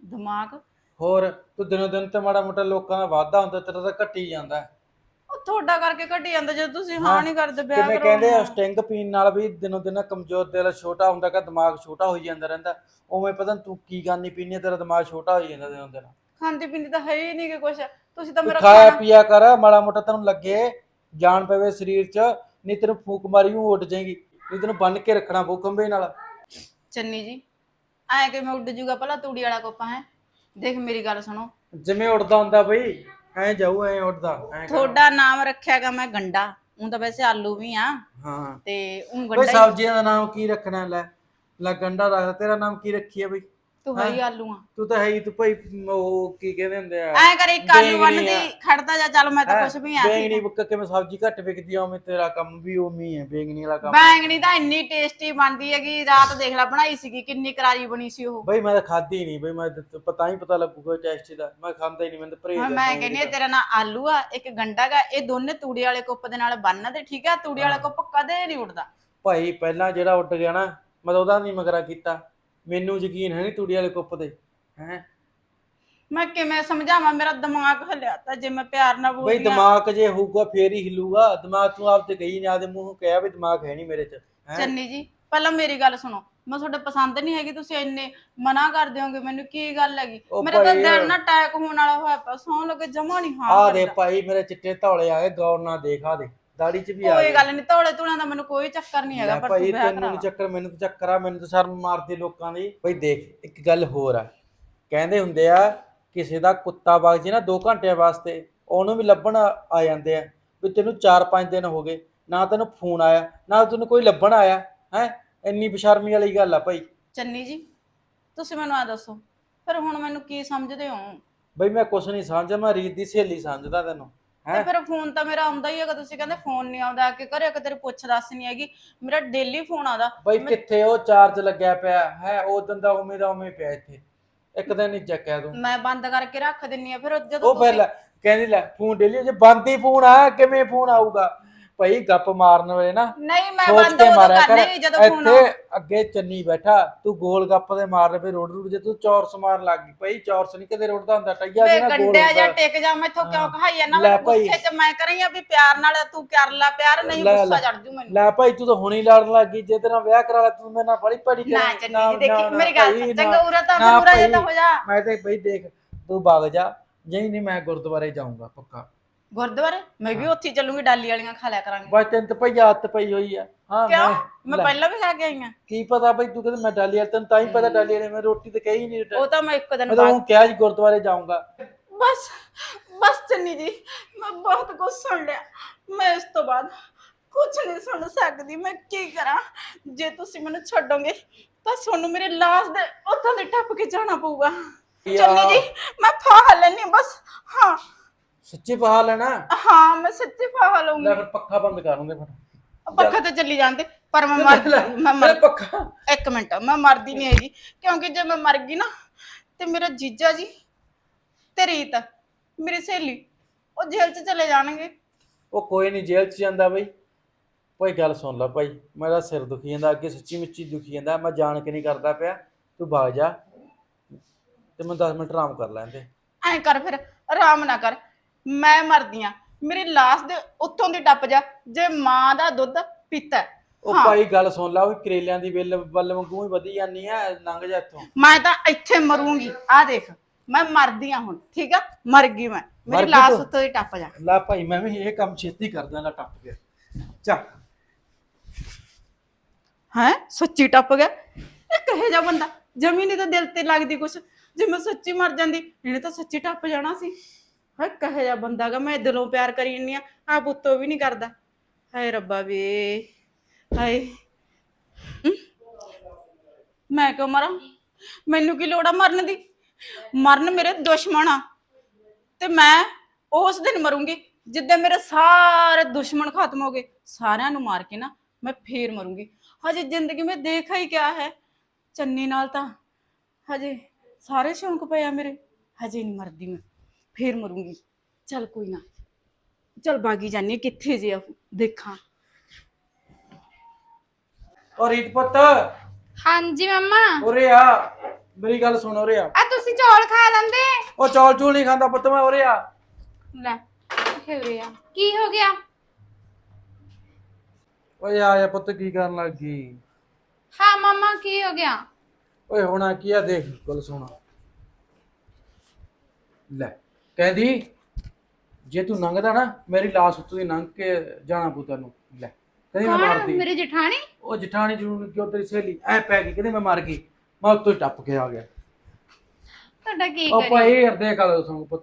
ਦਿਮਾਗ?
ਹੋਰ ਤੂੰ ਦਿਨੋਂ ਦਿਨ ਤੇ ਮਾੜਾ ਮੋਟਾ ਲੋਕਾਂ ਦਾ ਵਾਧਾ ਹੁੰਦਾ ਤੇਰਾ ਤਾਂ ਘਟੀ ਜਾਂਦਾ। ਹੈ।
ਉਹ ਤੁਹਾਡਾ ਕਰਕੇ ਘਟੀ ਜਾਂਦਾ ਜਦੋਂ ਤੁਸੀਂ ਹਾਂ
ਹਾਂ,
ਨਹੀਂ ਕਰਦੇ ਵਿਆਹ
ਕਿਵੇਂ ਕਹਿੰਦੇ ਆ
ਕਰਾਉਣ।
ਸਟਿੰਗ ਪੀਣ ਨਾਲ ਵੀ ਦਿਨੋਂ ਦਿਨ ਕਮਜ਼ੋਰ ਦਿਲ ਛੋਟਾ ਹੁੰਦਾ ਕਿ ਦਿਮਾਗ ਛੋਟਾ ਹੋਈ ਜਾਂਦਾ ਰਹਿੰਦਾ। ਉਵੇਂ ਪਤਾ ਨੀ ਤੂੰ ਕੀ ਕਰਨੀ ਪੀਣੀ ਤੇਰਾ ਦਿਮਾਗ ਛੋਟਾ ਹੋਈ ਜਾਂਦਾ ਦਿਨੋਂ ਦਿਨ।
ਖਾਂਦੀ ਪੀਂਦੀ ਤਾਂ ਹੈ ਹੀ ਨਹੀਂ ਕਿ ਕੁਛ। ਤੁਸੀਂ ਤਾਂ ਮੇਰਾ
ਖਾਇਆ
ਖਾਣਾ
ਪੀਆ ਕਰ ਮਾੜਾ ਮੋਟਾ ਤੈਨੂੰ ਲੱਗੇ ਜਾਨ ਪਵੇ ਸਰੀਰ 'ਚ ਨਹੀਂ ਤੈਨੂੰ ਫੂਕ ਮਾਰੀ ਉਹ ਉੱਡ ਜਾਏਗੀ। ਨਹੀਂ ਤੈਨੂੰ ਬੰਨ ਕੇ ਰੱਖਣਾ ਪਊ ਖੰਭੇ ਨਾਲ।
ਚੰਨੀ ਜੀ ਐ ਕਿ ਮੈਂ ਉੱਡ ਜੂਗਾ ਭਲਾ ਤੂੜੀ ਵਾਲਾ ਕੋਪਾ ਹੈ? ਦੇਖ ਮੇਰੀ ਗੱਲ ਸੁਣੋ।
ਜਿਵੇਂ ਉੱਡਦਾ ਹੁੰਦਾ ਬਈ ਐਂ ਜਾਊ ਐਂ ਉੱਡਦਾ ਐਂ ਕਰ।
ਤੁਹਾਡਾ ਨਾਮ ਰੱਖਿਆਗਾ ਮੈਂ ਗੰਡਾ ਉਹ ਤਾਂ ਵੈਸੇ ਆਲੂ ਵੀ ਆ।
ਹਾਂ।
ਤੇ ਉਹ
ਬਈ
ਗੰਡਾ ਹੀ-
ਸਬਜ਼ੀਆਂ ਦਾ ਨਾਮ ਕੀ ਰੱਖਣਾ ਲੈ? ਲੈ ਗੰਡਾ ਰੱਖ ਤੇਰਾ ਨਾਮ ਕੀ ਰੱਖੀ ਹੈ ਬਈ?
ਤੂੰ ਹੈ? ਹੀ ਆਲੂ ਆ।
ਤੂੰ ਤਾਂ ਹੈ ਹੀ ਤੂੰ ਭਾਈ ਮ, ਉਹ ਕੀ ਕਹਿੰਦੇ ਹੁੰਦੇ ਆ?
ਐ ਕਰ ਇੱਕ ਆਲੂ
ਬੇਂਗਣੀ ਆ।
ਖੜਦਾ ਜਾ ਚੱਲ ਮੈਂ ਤਾਂ
ਹੈਂ,
ਕੁਛ ਵੀ ਆ
ਬੈਂਗਣੀ ਬੁੱਕ ਕਿਵੇਂ ਸਬਜ਼ੀ ਘੱਟ ਵਿਕਦੀ ਆ ਉਵੇਂ ਤੇਰਾ ਕੰਮ ਵੀ ਉਵੇਂ ਹੀ ਹੈ ਬੈਂਗਣੀ ਵਾਲਾ ਕੰਮ।
ਬੈਂਗਣੀ ਤਾਂ ਇੰਨੀ ਟੇਸਟੀ ਬਣਦੀ ਹੈਗੀ ਰਾਤ ਦੇਖ ਲੈ ਬਣਾਈ ਸੀਗੀ ਕਿੰਨੀ ਕਰਾਰੀ ਬਣੀ ਸੀ ਉਹ।
ਬਈ ਮੈਂ ਤਾਂ ਖਾਦੀ ਨਹੀਂ ਬਈ ਮੈਂ ਤਾਂ ਪਤਾ ਹੀ ਪਤਾ ਲੱਗੂਗਾ ਟੈਸਟ ਦਾ ਮੈਂ ਖਾਂਦਾ ਹੀ ਨਹੀਂ ਮੈਨੂੰ ਤਾਂ ਪਰਹੇਜ਼
ਹੁਣ ਮੈਂ ਕਹਿੰਦੀ। ਤੇਰਾ ਨਾਂ ਆਲੂ ਆ ਇੱਕ ਗੰਡਾ ਗਾ ਇਹ ਦੋਨੇ ਤੂੜੀ ਵਾਲੇ ਕੁੱਪ ਦੇ ਨਾਲ ਬੰਨ ਦੇ ਠੀਕ ਆ? ਤੂੜੀ ਵਾਲਾ ਕੁੱਪ ਕਦੇ ਨਹੀਂ ਉੱਡਦਾ।
ਭਾਈ ਪਹਿਲਾਂ ਜਿਹੜਾ ਉੱਡ ਗਿਆ ਨਾ ਮੈਂ ਤਾਂ ਉਹਦਾ ਨਹੀਂ ਮਗਰਾ ਕੀਤਾ। ਮੈਨੂੰ ਯਕੀਨ ਹੈ ਨਹੀਂ ਤੂੜੀ ਵਾਲੇ ਕੁੱਪ ਤੇ। ਹੈ?
ਮੈਂ ਕਿਵੇਂ ਸਮਝਾਵਾਂ? ਮੇਰਾ ਦਿਮਾਗ ਹਲਿਆ ਤਾਂ ਜੇ ਮੈਂ ਪਿਆਰ ਨਾਲ
ਬਈ ਦਿਮਾਗ ਜੇ ਹੋਊਗਾ ਫੇਰ ਹੀ ਹਿੱਲੂਗਾ। ਦਿਮਾਗ ਤੂੰ ਆਪ ਤੇ ਗਈ ਨਹੀਂ ਆਦੇ ਮੂੰਹ ਕਿਹਾ ਵੀ ਦਿਮਾਗ ਹੈ ਨਹੀਂ ਮੇਰੇ ਚ। ਹੈਂ?
ਚੰਨੀ ਜੀ ਪਹਿਲਾਂ ਮੇਰੀ ਗੱਲ ਸੁਣੋ। ਮੈਂ ਤੁਹਾਡੇ ਪਸੰਦ ਨਹੀਂ ਹੈਗੀ ਤੁਸੀਂ ਇੰਨੇ ਮਨਾ ਕਰ ਦਿਓਗੇ ਮੈਨੂੰ ਕੀ ਗੱਲ ਹੈਗੀ?
ਉਹ
ਮੇਰੇ ਤਾਂ
ਭਾਈ-
ਦਿਲ ਨਾ ਅਟੈਕ ਹੋਣ ਵਾਲਾ ਹੋਇਆ ਪਿਆ ਸੌਂ ਲੱਗੇ ਜਮਾ ਨਹੀਂ ਹਾਂ
ਆ ਦੇ
ਕਰਦਾ।
ਭਾਈ ਮੇਰੇ ਚਿੱਟੇ ਧੌਲੇ ਆ ਗਏ ਗੌਰ ਨਾਲ ਦੇਖ ਆ ਦੇ ਦਾੜੀ ਚ ਵੀ ਆ
ਕੋਈ ਗੱਲ ਨਹੀਂ ਧੋਲੇ ਧੁਲਿਆਂ ਦਾ ਮੈਨੂੰ ਕੋਈ ਚੱਕਰ ਨਹੀਂ ਹੈਗਾ ਪਰ
ਭਾਈ
ਤੂੰ ਵਿਆਹ
ਤੈਨੂੰ
ਕਰਾ
ਨੀ ਚੱਕਰ ਮੈਨੂੰ ਤਾਂ ਚੱਕਰ ਆ ਮੈਨੂੰ ਤਾਂ ਸ਼ਰਮ ਮਾਰਦੀ ਲੋਕਾਂ ਦੀ। ਭਾਈ ਦੇਖ ਇੱਕ ਗੱਲ ਹੋਰ ਆ। ਕਹਿੰਦੇ ਹੁੰਦੇ ਆ ਕਿਸੇ ਦਾ ਕੁੱਤਾ ਵਗ ਜੇ ਨਾ 2 ਘੰਟਿਆਂ ਵਾਸਤੇ ਉਹਨੂੰ ਵੀ ਲੱਭਣ ਆ ਆ ਜਾਂਦੇ ਆ। ਵੀ ਤੈਨੂੰ 4-5 ਦਿਨ ਹੋ ਗਏ ਨਾ ਤੈਨੂੰ ਫੋਨ ਆਇਆ ਨਾ ਤੈਨੂੰ ਕੋਈ ਲੱਭਣ ਆਇਆ ਹੈ? ਇੰਨੀ ਬਸ਼ਰਮੀ ਵਾਲੀ ਗੱਲ ਆ ਭਾਈ।
ਚੰਨੀ ਜੀ ਤੁਸੀਂ ਮੈਨੂੰ ਆ ਦੱਸੋ ਫਿਰ ਹੁਣ ਮੈਨੂੰ ਕੀ ਸਮਝਦੇ ਹੋ?
ਬਈ ਮੈਂ ਕੁਛ ਨਹੀਂ ਸਮਝਦਾ ਮੈਂ ਰੀਤ ਦੀ ਸਹੇਲੀ ਸਮਝਦਾ ਤੈਨੂੰ।
ਤੇ
ਹੈਂ?
ਫਿਰ ਫੋਨ ਤਾਂ ਮੇਰਾ ਆਉਂਦਾ ਹੀ ਹੈਗਾ ਤੁਸੀਂ ਕਹਿੰਦੇ ਫੋਨ ਨਹੀਂ ਆਉਂਦਾ ਆ ਕੇ ਘਰੇ ਕਿ ਤੇਰੇ ਪੁੱਛ ਦੱਸ ਨਹੀਂ ਹੈਗੀ ਮੇਰਾ ਡੇਲੀ ਫੋਨ ਆਉਂਦਾ
ਬਈ ਕਿੱਥੇ ਉਹ ਚਾਰਜ ਲੱਗਿਆ ਪਿਆ ਹੈ ਉਹ ਦਿਨ ਦਾ ਉਵੇਂ ਦਾ ਉਵੇਂ ਪਿਆ ਇੱਥੇ ਇੱਕ ਦਿਨ ਨਹੀਂ ਚੱਕਿਆ ਤੂੰ।
ਮੈਂ ਬੰਦ ਕਰਕੇ ਰੱਖ ਦਿੰਨੀ ਆ ਫਿਰ ਜਦੋਂ
ਉਹ ਪਹਿਲਾਂ ਕਹਿੰਦੀ ਲੈ ਫੋਨ ਡੇਲੀ ਜੇ ਬੰਦ ਹੀ ਫੋਨ ਆ ਕਿਵੇਂ ਫੋਨ ਆਊਗਾ? ਭਾਈ ਗੱਪ ਮਾਰਨ ਵੇਲੇ ਨਾ
ਨਹੀਂ ਮੈਂ
ਸੋਚ
ਬੰਦ
ਕੇ
ਉਦੋਂ
ਮਾਰਿਆ
ਕਰਨਾ
ਕਰ
ਹੀ ਜਦੋਂ ਫੋਨ
ਇੱਥੇ ਅੱਗੇ ਚੰਨੀ ਬੈਠਾ ਤੂੰ ਗੋਲ ਗੱਪ ਦੇ ਮਾਰ ਰਵੇ ਰੋਡ ਰੋਡ ਜੇ ਤੂੰ ਚੌਰਸ ਮਾਰਨ ਲੱਗ ਗਈ ਭਾਈ ਚੌਰਸ ਨਹੀਂ ਕਦੇ ਰੋਡਦਾ ਹੁੰਦਾ ਟਈਆ
ਵੇ
ਜਿਹੜਾ ਗੋਲ
ਗੰਡਿਆ ਜਾਂ
ਹੁੰਦਾ
ਟਿਕ ਜਾ ਮੈਥੋਂ ਕਿਉਂ। ਕਹਾਈ ਜਾਂਦਾ
ਲੈ
ਮੈਂ
ਭਾਈ।
ਗੁੱਸੇ 'ਚ ਮੈਂ ਕਰੀ ਆ ਵੀ ਪਿਆਰ ਨਾਲ ਤੂੰ ਕਰ ਲੈ ਪਿਆਰ ਨਹੀਂ
ਲੈ,
ਗੁੱਸਾ
ਲੈ।
ਚੜ ਜੂ ਮੈਨੂੰ
ਲੈ ਭਾਈ ਤੂੰ ਤਾਂ ਹੁਣੀ ਲੜਨ ਲੱਗ ਗਈ ਜੇ ਤੇਰਾ ਵਿਆਹ ਕਰਾ ਲਿਆ ਤੂੰ ਮੇਰੇ ਨਾਲ ਬੜੀ ਪੜੀ
ਨਾ ਚੰਨੀ ਜੀ ਦੇਖੀ ਮੇਰੀ ਗੱਲ ਸੁਣ, ਚੰਗਾ ਉਰਾ ਤਾਂ
ਨਾ
ਉਰਾ ਜੇ ਤਾਂ
ਭਾਈ।
ਹੋ ਜਾ
ਮੈਂ ਤੇ ਭਾਈ ਦੇਖ ਤੂੰ ਵਗ ਜਾ ਜਈ ਨਹੀਂ ਮੈਂ ਗੁਰਦੁਆਰੇ ਜਾਊਂਗਾ ਪੱਕਾ
ਗੁਰਦੁਆਰੇ? ਮੈਂ ਵੀ ਉੱਥੇ ਹੀ ਚੱਲੂਗੀ ਡਾਲੀ ਵਾਲੀਆਂ ਖਾ ਲਿਆ ਕਰਾਂਗੇ।
ਬਸ ਤੈਨੂੰ ਤਾਂ ਭਾਈ ਆਦਤ ਪਈ ਹੋਈ ਆ। ਹਾਂ
ਕਿਉਂ?
ਮੈਂ ਲੈ,
ਪਹਿਲਾਂ ਵੀ ਖਾ ਕੇ ਆਈ ਆ।
ਕੀ ਪਤਾ ਭਾਈ ਤੂੰ ਕਹਿੰਦਾ ਮੈਂ ਡਾਲੀ ਵਾਲੀ ਤੈਨੂੰ ਤਾਂ ਹੀ ਪਤਾ ਡਾਲੀ ਵਾਲੀ ਮੈਂ ਰੋਟੀ ਤੇ ਕਹੀ ਨਹੀਂ।
ਉਹ ਤਾਂ ਮੈਂ ਇੱਕ ਦਿਨ
ਮੈਂ ਤਾਂ
ਬਾਅਦ
ਉਹ ਕਿਹਾ ਜੀ ਗੁਰਦੁਆਰੇ ਜਾਊਂਗਾ।
ਬਸ ਬਸ ਚੰਨੀ ਜੀ ਮੈਂ ਬਹੁਤ ਕੁਝ ਸੁਣ ਲਿਆ। ਮੈਂ ਇਸ ਤੋਂ ਬਾਅਦ ਕੁਝ ਨਹੀਂ ਸੁਣ ਸਕਦੀ। ਮੈਂ ਕੀ ਕਰਾਂ? ਜੇ ਤੁਸੀਂ ਮੈਨੂੰ ਛੱਡੋਗੇ ਤਾਂ ਤੁਹਾਨੂੰ ਮੇਰੇ ਲਾਸ਼ ਦੇ ਉੱਥੋਂ ਦੇ ਟੱਪ ਕੇ ਜਾਣਾ ਪਊਗਾ। ਚੰਨੀ ਜੀ ਮੈਂ ਫਾਹ ਲੈਣੀ ਬਸ। ਹਾਂ।
ਸੱਚੀ ਪਹਾ ਲੈਣਾ।
ਹਾਂ ਮੈਂ ਸੱਚੀ ਫਾਹ ਲਊਂਗੀ।
ਲੈ ਫਿਰ ਪੱਖਾ ਬੰਦ ਕਰ ਦਿੰਦੇ ਫਿਰ।
ਪੱਖਾ ਤੇ ਚੱਲੀ ਜਾਂਦੇ ਪਰ ਮੈਂ ਮਰ ਮੈਂ ਮਰ
ਪੱਖਾ।
ਇੱਕ ਮਿੰਟ ਮੈਂ ਮਰਦੀ ਨਹੀਂ ਹੈਗੀ ਕਿਉਂਕਿ ਜੇ ਮੈਂ ਮਰ ਗਈ ਨਾ ਤੇ ਮੇਰਾ ਜੀਜਾ ਜੀ ਤੇ ਰੀਤ ਮੇਰੀ ਸਹੇਲੀ ਉਹ ਜੇਲ੍ਹ 'ਚ ਚਲੇ ਜਾਣਗੇ।
ਉਹ ਕੋਈ ਨਹੀਂ ਜੇਲ੍ਹ 'ਚ ਜਾਂਦਾ ਬਈ। ਭਾਈ ਗੱਲ ਸੁਣ ਲੈ ਭਾਈ ਮੇਰਾ ਸਿਰ ਦੁਖੀ ਜਾਂਦਾ ਅੱਗੇ ਸੱਚੀ ਮੁੱਚੀ ਦੁਖੀ ਜਾਂਦਾ ਮੈਂ ਜਾਣ ਕੇ ਨਹੀਂ ਕਰਦਾ ਪਿਆ ਤੂੰ ਭਾਗ ਜਾ ਤੇ ਮੈਂ 10 ਮਿੰਟ ਆਰਾਮ ਕਰ ਲੈਂਦੇ
ਐਂ ਕਰ ਫਿਰ ਆਰਾਮ ਨਾ ਕਰ। ਮੈਂ ਮਰਦੀ ਆ। ਮੇਰੀ ਲਾਸ਼ ਦੇ ਉੱਤੋਂ ਦੀ ਟੱਪ ਜਾ ਜੇ ਮਾਂ ਦਾ ਦੁੱਧ ਪੀਤਾ ਹੈ।
ਉਹ
ਹਾਂ।
ਭਾਈ ਗੱਲ ਸੁਣ ਲੈ ਉਹ ਕਰੇਲਿਆਂ ਦੀ ਵੇਲ ਵੱਲ ਵਾਂਗੂ ਹੀ ਵਧੀ ਜਾਂਦੀ ਆ ਲੰਘ ਜਾ ਇੱਥੋਂ।
ਮੈਂ ਤਾਂ ਇੱਥੇ ਮਰੂੰਗੀ। ਆ ਦੇਖ ਮੈਂ ਮਰਦੀ ਆ ਹੁਣ ਠੀਕ ਆ? ਮਰ ਗਈ ਮੈਂ।
ਮਰ
ਮੇਰੀ
ਗਈ
ਲਾਸ਼
ਤੂੰ?
ਉੱਤੋਂ ਦੀ ਟੱਪ ਜਾ।
ਲੈ ਭਾਈ ਮੈਂ ਵੀ ਇਹ ਕੰਮ ਛੇਤੀ ਕਰਦਾ ਨਾ ਟੱਪ ਗਿਆ ਚੱਲ।
ਹੈ? ਸੱਚੀ ਟੱਪ ਗਿਆ? ਇਹ ਕਹੇ ਜਾ ਬੰਦਾ? ਜ਼ਮੀਨ ਤਾਂ ਦਿਲ ਤੇ ਲੱਗਦੀ ਕੁਛ। ਜੇ ਮੈਂ ਸੱਚੀ ਮਰ ਜਾਂਦੀ ਇਹਨੇ ਤਾਂ ਸੱਚੀ ਟੱਪ ਜਾਣਾ ਸੀ। ਹੈ ਕਹੇ ਜਾ ਬੰਦਾ ਗਾ, ਮੈਂ ਦਿਲੋਂ ਪਿਆਰ ਕਰੀ ਜੰਨੀ ਆ, ਆਪ ਉੱਤੋਂ ਵੀ ਨਹੀਂ ਕਰਦਾ। ਹਾਏ ਰੱਬਾ ਵੇ, ਹਾਏ। ਹਮ? ਮੈਂ ਕਿਉਂ ਮਰਾਂ? ਮੈਨੂੰ ਕੀ ਲੋੜ ਆ ਮਰਨ ਦੀ? ਮਰਨ ਮੇਰੇ ਦੁਸ਼ਮਣ ਆ, ਤੇ ਮੈਂ ਉਸ ਦਿਨ ਮਰੂੰਗੀ, ਜਿੱਦਾਂ ਮੇਰੇ ਸਾਰੇ ਦੁਸ਼ਮਣ ਖਤਮ ਹੋ ਗਏ। ਸਾਰਿਆਂ ਨੂੰ ਮਾਰ ਕੇ ਨਾ ਮੈਂ ਫੇਰ ਮਰੂੰਗੀ। ਹਜੇ ਜ਼ਿੰਦਗੀ ਮੈਂ ਦੇਖਾ ਹੀ ਕਿਆ ਹੈ, ਚੰਨੀ ਨਾਲ ਤਾਂ ਹਜੇ ਸਾਰੇ ਸ਼ੌਂਕ ਪਏ ਆ ਮੇਰੇ, ਹਜੇ ਨਹੀਂ ਮਰਦੀ ਮੈਂ। ਫੇਰ ਮਰੂੰਗੀ। ਚੱਲ ਕੋਈ ਨਾ। ਚੱਲ ਬਾਗੀ ਜਾਨੀ ਕਿੱਥੇ ਜੇ ਆ ਦੇਖਾਂ।
ਔਰ ਰੀਤ ਪੁੱਤ।
ਹਾਂਜੀ ਮੰਮਾ।
ਉਰੇ ਆ। ਮੇਰੀ ਗੱਲ ਸੁਣ ਉਰੇ ਆ।
ਆ ਤੁਸੀਂ ਚੌਲ ਖਾ ਲੈਂਦੇ?
ਉਹ ਚੌਲ ਚੂਲ ਨਹੀਂ ਖਾਂਦਾ ਪੁੱਤ ਮੈਂ ਉਰੇ ਆ।
ਲੈ ਕਿੱਥੇ ਹੋ ਰਿਹਾ ਕੀ ਹੋ ਗਿਆ?
ਓਏ ਆ ਜਾ ਪੁੱਤ ਕੀ ਕਰਨ ਲੱਗ? ਗਈ
ਹਾਂ ਮੰਮਾ ਕੀ ਹੋ ਗਿਆ?
ਓਏ ਹੋਣਾ ਕੀ ਆ ਦੇਖ ਗੱਲ ਸੁਣਾ। ਲੈ। ਕਹਿੰਦੀ ਜੇ ਤੂੰ ਲੰਘਦਾ ਨਾ ਮੇਰੀ ਲਾਸ਼ ਉੱਤੋਂ ਦੀ ਲੰਘ ਕੇ ਜਾਣਾ ਪੂ ਤੈਨੂੰ। ਲੈ ਕਹਿੰਦੀ ਮੈਂ
ਕੌਣ
ਮਾਰਦੀ।
ਮੇਰੀ ਜਠਾਣੀ?
ਉਹ ਜਠਾਣੀ ਜਰੂਰ ਕਿਉਂ ਤੇਰੀ ਸਹੇਲੀ? ਐ ਪੈ ਗਈ ਕਹਿੰਦੀ ਮੈਂ ਮਰ ਗਈ। ਮੈਂ ਉੱਤੋਂ ਹੀ ਟੱਪ ਕੇ ਆ ਗਿਆ।
ਤੁਹਾਡਾ ਕੀ
ਉਹ
ਕਰੀ
ਭਾਈ ਹਰਦੇ ਗੱਲ ਸੁਣ ਪੁੱਤ।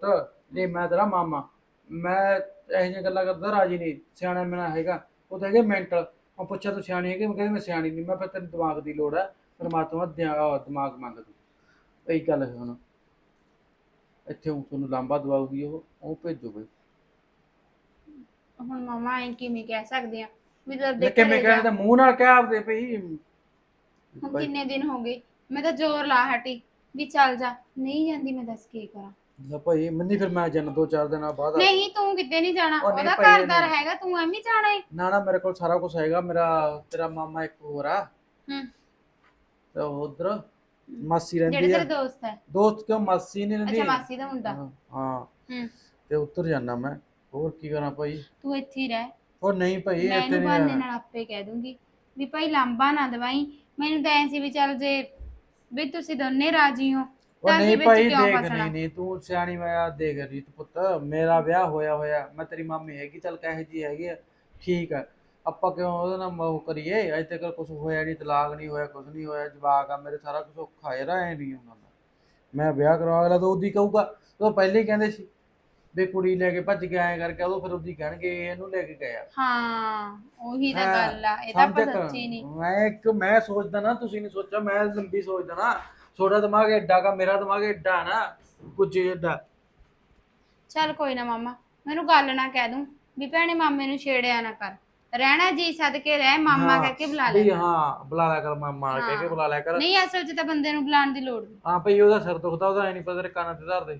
ਨਹੀਂ ਮੈਂ ਤੇਰਾ ਮਾਮਾ। ਮੈਂ ਇਹੋ ਜਿਹੀਆਂ ਗੱਲਾਂ ਕਰਦਾ ਰਾਜੀ ਨਹੀਂ। ਸਿਆਣਾ ਮੇਰਾ ਹੈਗਾ। ਉਹ ਤਾਂ ਹੈਗੇ ਮੈਂਟਲ ਮੈਂ ਪੁੱਛਿਆ ਤੂੰ ਸਿਆਣੀ ਹੈਗੀ? ਮੈਂ ਕਹਿੰਦੀ ਮੈਂ ਸਿਆਣੀ ਨਹੀਂ। ਮੈਂ ਫਿਰ ਤੈਨੂੰ ਦਿਮਾਗ ਦੀ ਲੋੜ ਹੈ। ਪਰਮਾਤਮਾ ਦਿਆ- ਦਿਮਾਗ ਮੰਗ ਤੂੰ ਕਈ ਗੱਲ ਸੁਣ ਇੱਥੇ ਉਹ ਤੁਹਾਨੂੰ ਲਾਂਬਾ ਦਵਾਉਗੀ ਉਹ ਉਹ ਭੇਜੋ ਬਈ
ਹੁਣ ਮਮਾ ਐ ਕਿਵੇਂ ਕਹਿ ਸਕਦੇ ਆ? ਵੀ ਜਦ ਦੇ
ਨਿੱਕੇ ਮੈਂ
ਘਰੇ ਜਾ
ਕਹਿੰਦਾ ਮੂੰਹ ਨਾਲ ਕਹਿ ਆਪਦੇ ਭਈ
ਹੁਣ ਕਿੰਨੇ ਦਿਨ ਹੋ ਗਏ? ਮੈਂ ਤਾਂ ਜ਼ੋਰ ਲਾ ਹਟੀ ਵੀ ਚੱਲ ਜਾ। ਨਹੀਂ ਜਾਂਦੀ ਮੈਂ ਦੱਸ ਕੀ ਕਰਾਂ।
ਲੈ ਭਾਈ ਮੰਨੀ ਫਿਰ ਮੈਂ ਜਨ ਦੋ ਚਾਰ ਦਿਨਾਂ ਬਾਅਦ
ਨਹੀਂ ਤੂੰ ਕਿਤੇ ਨਹੀਂ ਜਾਣਾ।
ਉਹ ਨਹੀਂ
ਉਹਦਾ
ਭਾਈ,
ਘਰਦਾਰ
ਨਹੀਂ।
ਹੈਗਾ ਤੂੰ ਐਵੇਂ ਜਾਣਾ ਏ।
ਨਾ ਨਾ ਮੇਰੇ ਕੋਲ ਸਾਰਾ ਕੁਝ ਹੈਗਾ। ਮੇਰਾ ਤੇਰਾ ਮਾਮਾ ਇੱਕ ਹੋਰ ਆ।
ਹੂੰ।
ਤੇ ਉਧਰ ਮਾਸੀ
ਜਿਹੜੇ
ਰਹਿੰਦੀ
ਤੇਰੇ
ਆ
ਦੋਸਤ ਹੈ
ਦੋਸਤ ਕਿਉਂ? ਮਾਸੀ ਨਹੀਂ ਰਹਿੰਦੀ?
ਅੱਛਾ ਮਾਸੀ ਦਾ ਮੁੰਡਾ।
ਹਾਂ, ਹਾਂ।
ਹੂੰ।
ਤੇ ਉੱਤਰ ਜਾਣਾ ਮੈਂ। ਹੋਰ ਕੀ ਕਰਾਂ ਭਾਈ?
ਤੂੰ ਇੱਥੇ ਹੀ ਰਹਿ।
ਉਹ ਨਹੀਂ ਭਾਈ
ਮੈਂ
ਇੱਥੇ
ਇਹਨੂੰ
ਨਹੀਂ
ਬਹਾਨੇ
ਰਹਿਣਾ।
ਨਾਲ ਆਪੇ ਕਹਿ ਦੂੰਗੀ ਵੀ ਭਾਈ ਲਾਂਬਾ ਨਾ ਦਵਾਈ। ਮੈਨੂੰ ਤਾਂ ਐਂ ਸੀ ਵੀ ਚੱਲ ਜੇ ਵੀ ਤੁਸੀਂ ਦੋਨੇ ਰਾਜੀ ਹੋ
ਉਹ
ਤਾਂ ਅਸੀਂ
ਨਹੀਂ
ਵਿੱਚ
ਭਾਈ
ਕਿਉਂ
ਦੇਖ
ਫਸਣਾ?
ਨਹੀਂ ਨਹੀਂ ਤੂੰ ਸਿਆਣੀ ਮੈਂ ਦੇਖ ਰੀਤ ਪੁੱਤ। ਮੇਰਾ ਵਿਆਹ ਹੋਇਆ ਹੋਇਆ ਮੈਂ ਤੇਰੀ ਮਾਮੀ ਹੈਗੀ ਚੱਲ ਕਹੇ ਜੀ ਹੈਗੀ ਆ। ਠੀਕ ਆ। ਆਪਾਂ ਕਿਉਂ ਉਹਦੇ ਨਾਲ ਉਹ ਕਰੀਏ? ਅਜੇ ਤੱਕ ਕੁਝ ਹੋਇਆ ਨਹੀਂ ਤਲਾਕ ਨਹੀਂ ਹੋਇਆ ਕੁਝ ਨਹੀਂ ਹੋਇਆ ਜਵਾਕ ਆ ਮੇਰੇ ਸਾਰਾ ਕੁਝ ਔਖਾ ਹੈ ਐ ਨਹੀਂ ਉਹਨਾਂ ਦਾ। ਮੈਂ ਵਿਆਹ ਕਰਵਾ ਅਗਲਾ ਤਾਂ ਉਹਦੀ ਕਹੂਗਾ ਉਹ ਪਹਿਲੇ ਹੀ ਕਹਿੰਦੇ ਸੀ ਵੀ ਕੁੜੀ ਲੈ ਕੇ ਭੱਜ ਕੇ ਆਏ ਕਰਕੇ ਉਦੋਂ ਫਿਰ ਉਹਦੀ ਕਹਿਣਗੇ ਇਹਨੂੰ ਲੈ ਕੇ ਗਿਆ
ਹਾਂ ਉਹੀ ਤਾਂ ਗੱਲ ਆ ਇਹ ਤਾਂ ਆਪਾਂ
ਸਮਝ
ਸੱਚੀ ਨਹੀਂ
ਮੈਂ ਇੱਕ ਮੈਂ ਸੋਚਦਾ ਨਾ ਤੁਸੀਂ ਨਹੀਂ ਸੋਚਿਆ ਮੈਂ ਲੰਬੀ ਸੋਚਦਾ ਨਾ ਤੁਹਾਡਾ ਦਿਮਾਗ ਐਡਾ ਕਾ ਮੇਰਾ ਦਿਮਾਗ ਐਡਾ ਨਾ ਕੁਝ ਐਡਾ।
ਚੱਲ ਕੋਈ ਨਾ ਮਾਮਾ ਮੈਨੂੰ ਗੱਲ ਨਾ ਕਹਿ ਦੂੰ ਵੀ ਭੈਣੇ ਮਾਮੇ ਨੂੰ ਛੇੜਿਆ ਨਾ ਕਰ। ਰਹਿਣਾ ਜੀ ਸਦਕੇ ਰਹਿ ਮਾਮਾ
ਹਾਂ,
ਕਹਿ ਕੇ ਬੁਲਾ
ਵੀ
ਲੈ
ਹਾਂ ਬੁਲਾ ਲਿਆ ਕਰ ਮਾਮਾ ਕਹਿ ਕੇ
ਹਾਂ।
ਬੁਲਾ ਲਿਆ ਕਰ।
ਨਹੀਂ ਅਸਲ 'ਚ ਤਾਂ ਬੰਦੇ ਨੂੰ ਬੁਲਾਉਣ ਦੀ ਲੋੜ ਨਹੀਂ।
ਹਾਂ ਭਈ ਉਹਦਾ ਸਿਰ ਦੁਖਦਾ ਉਹਦਾ ਐ ਨਹੀਂ ਪਤਾ ਤੇਰੇ ਕੰਨ ਤੇ ਧਰ ਦੇ।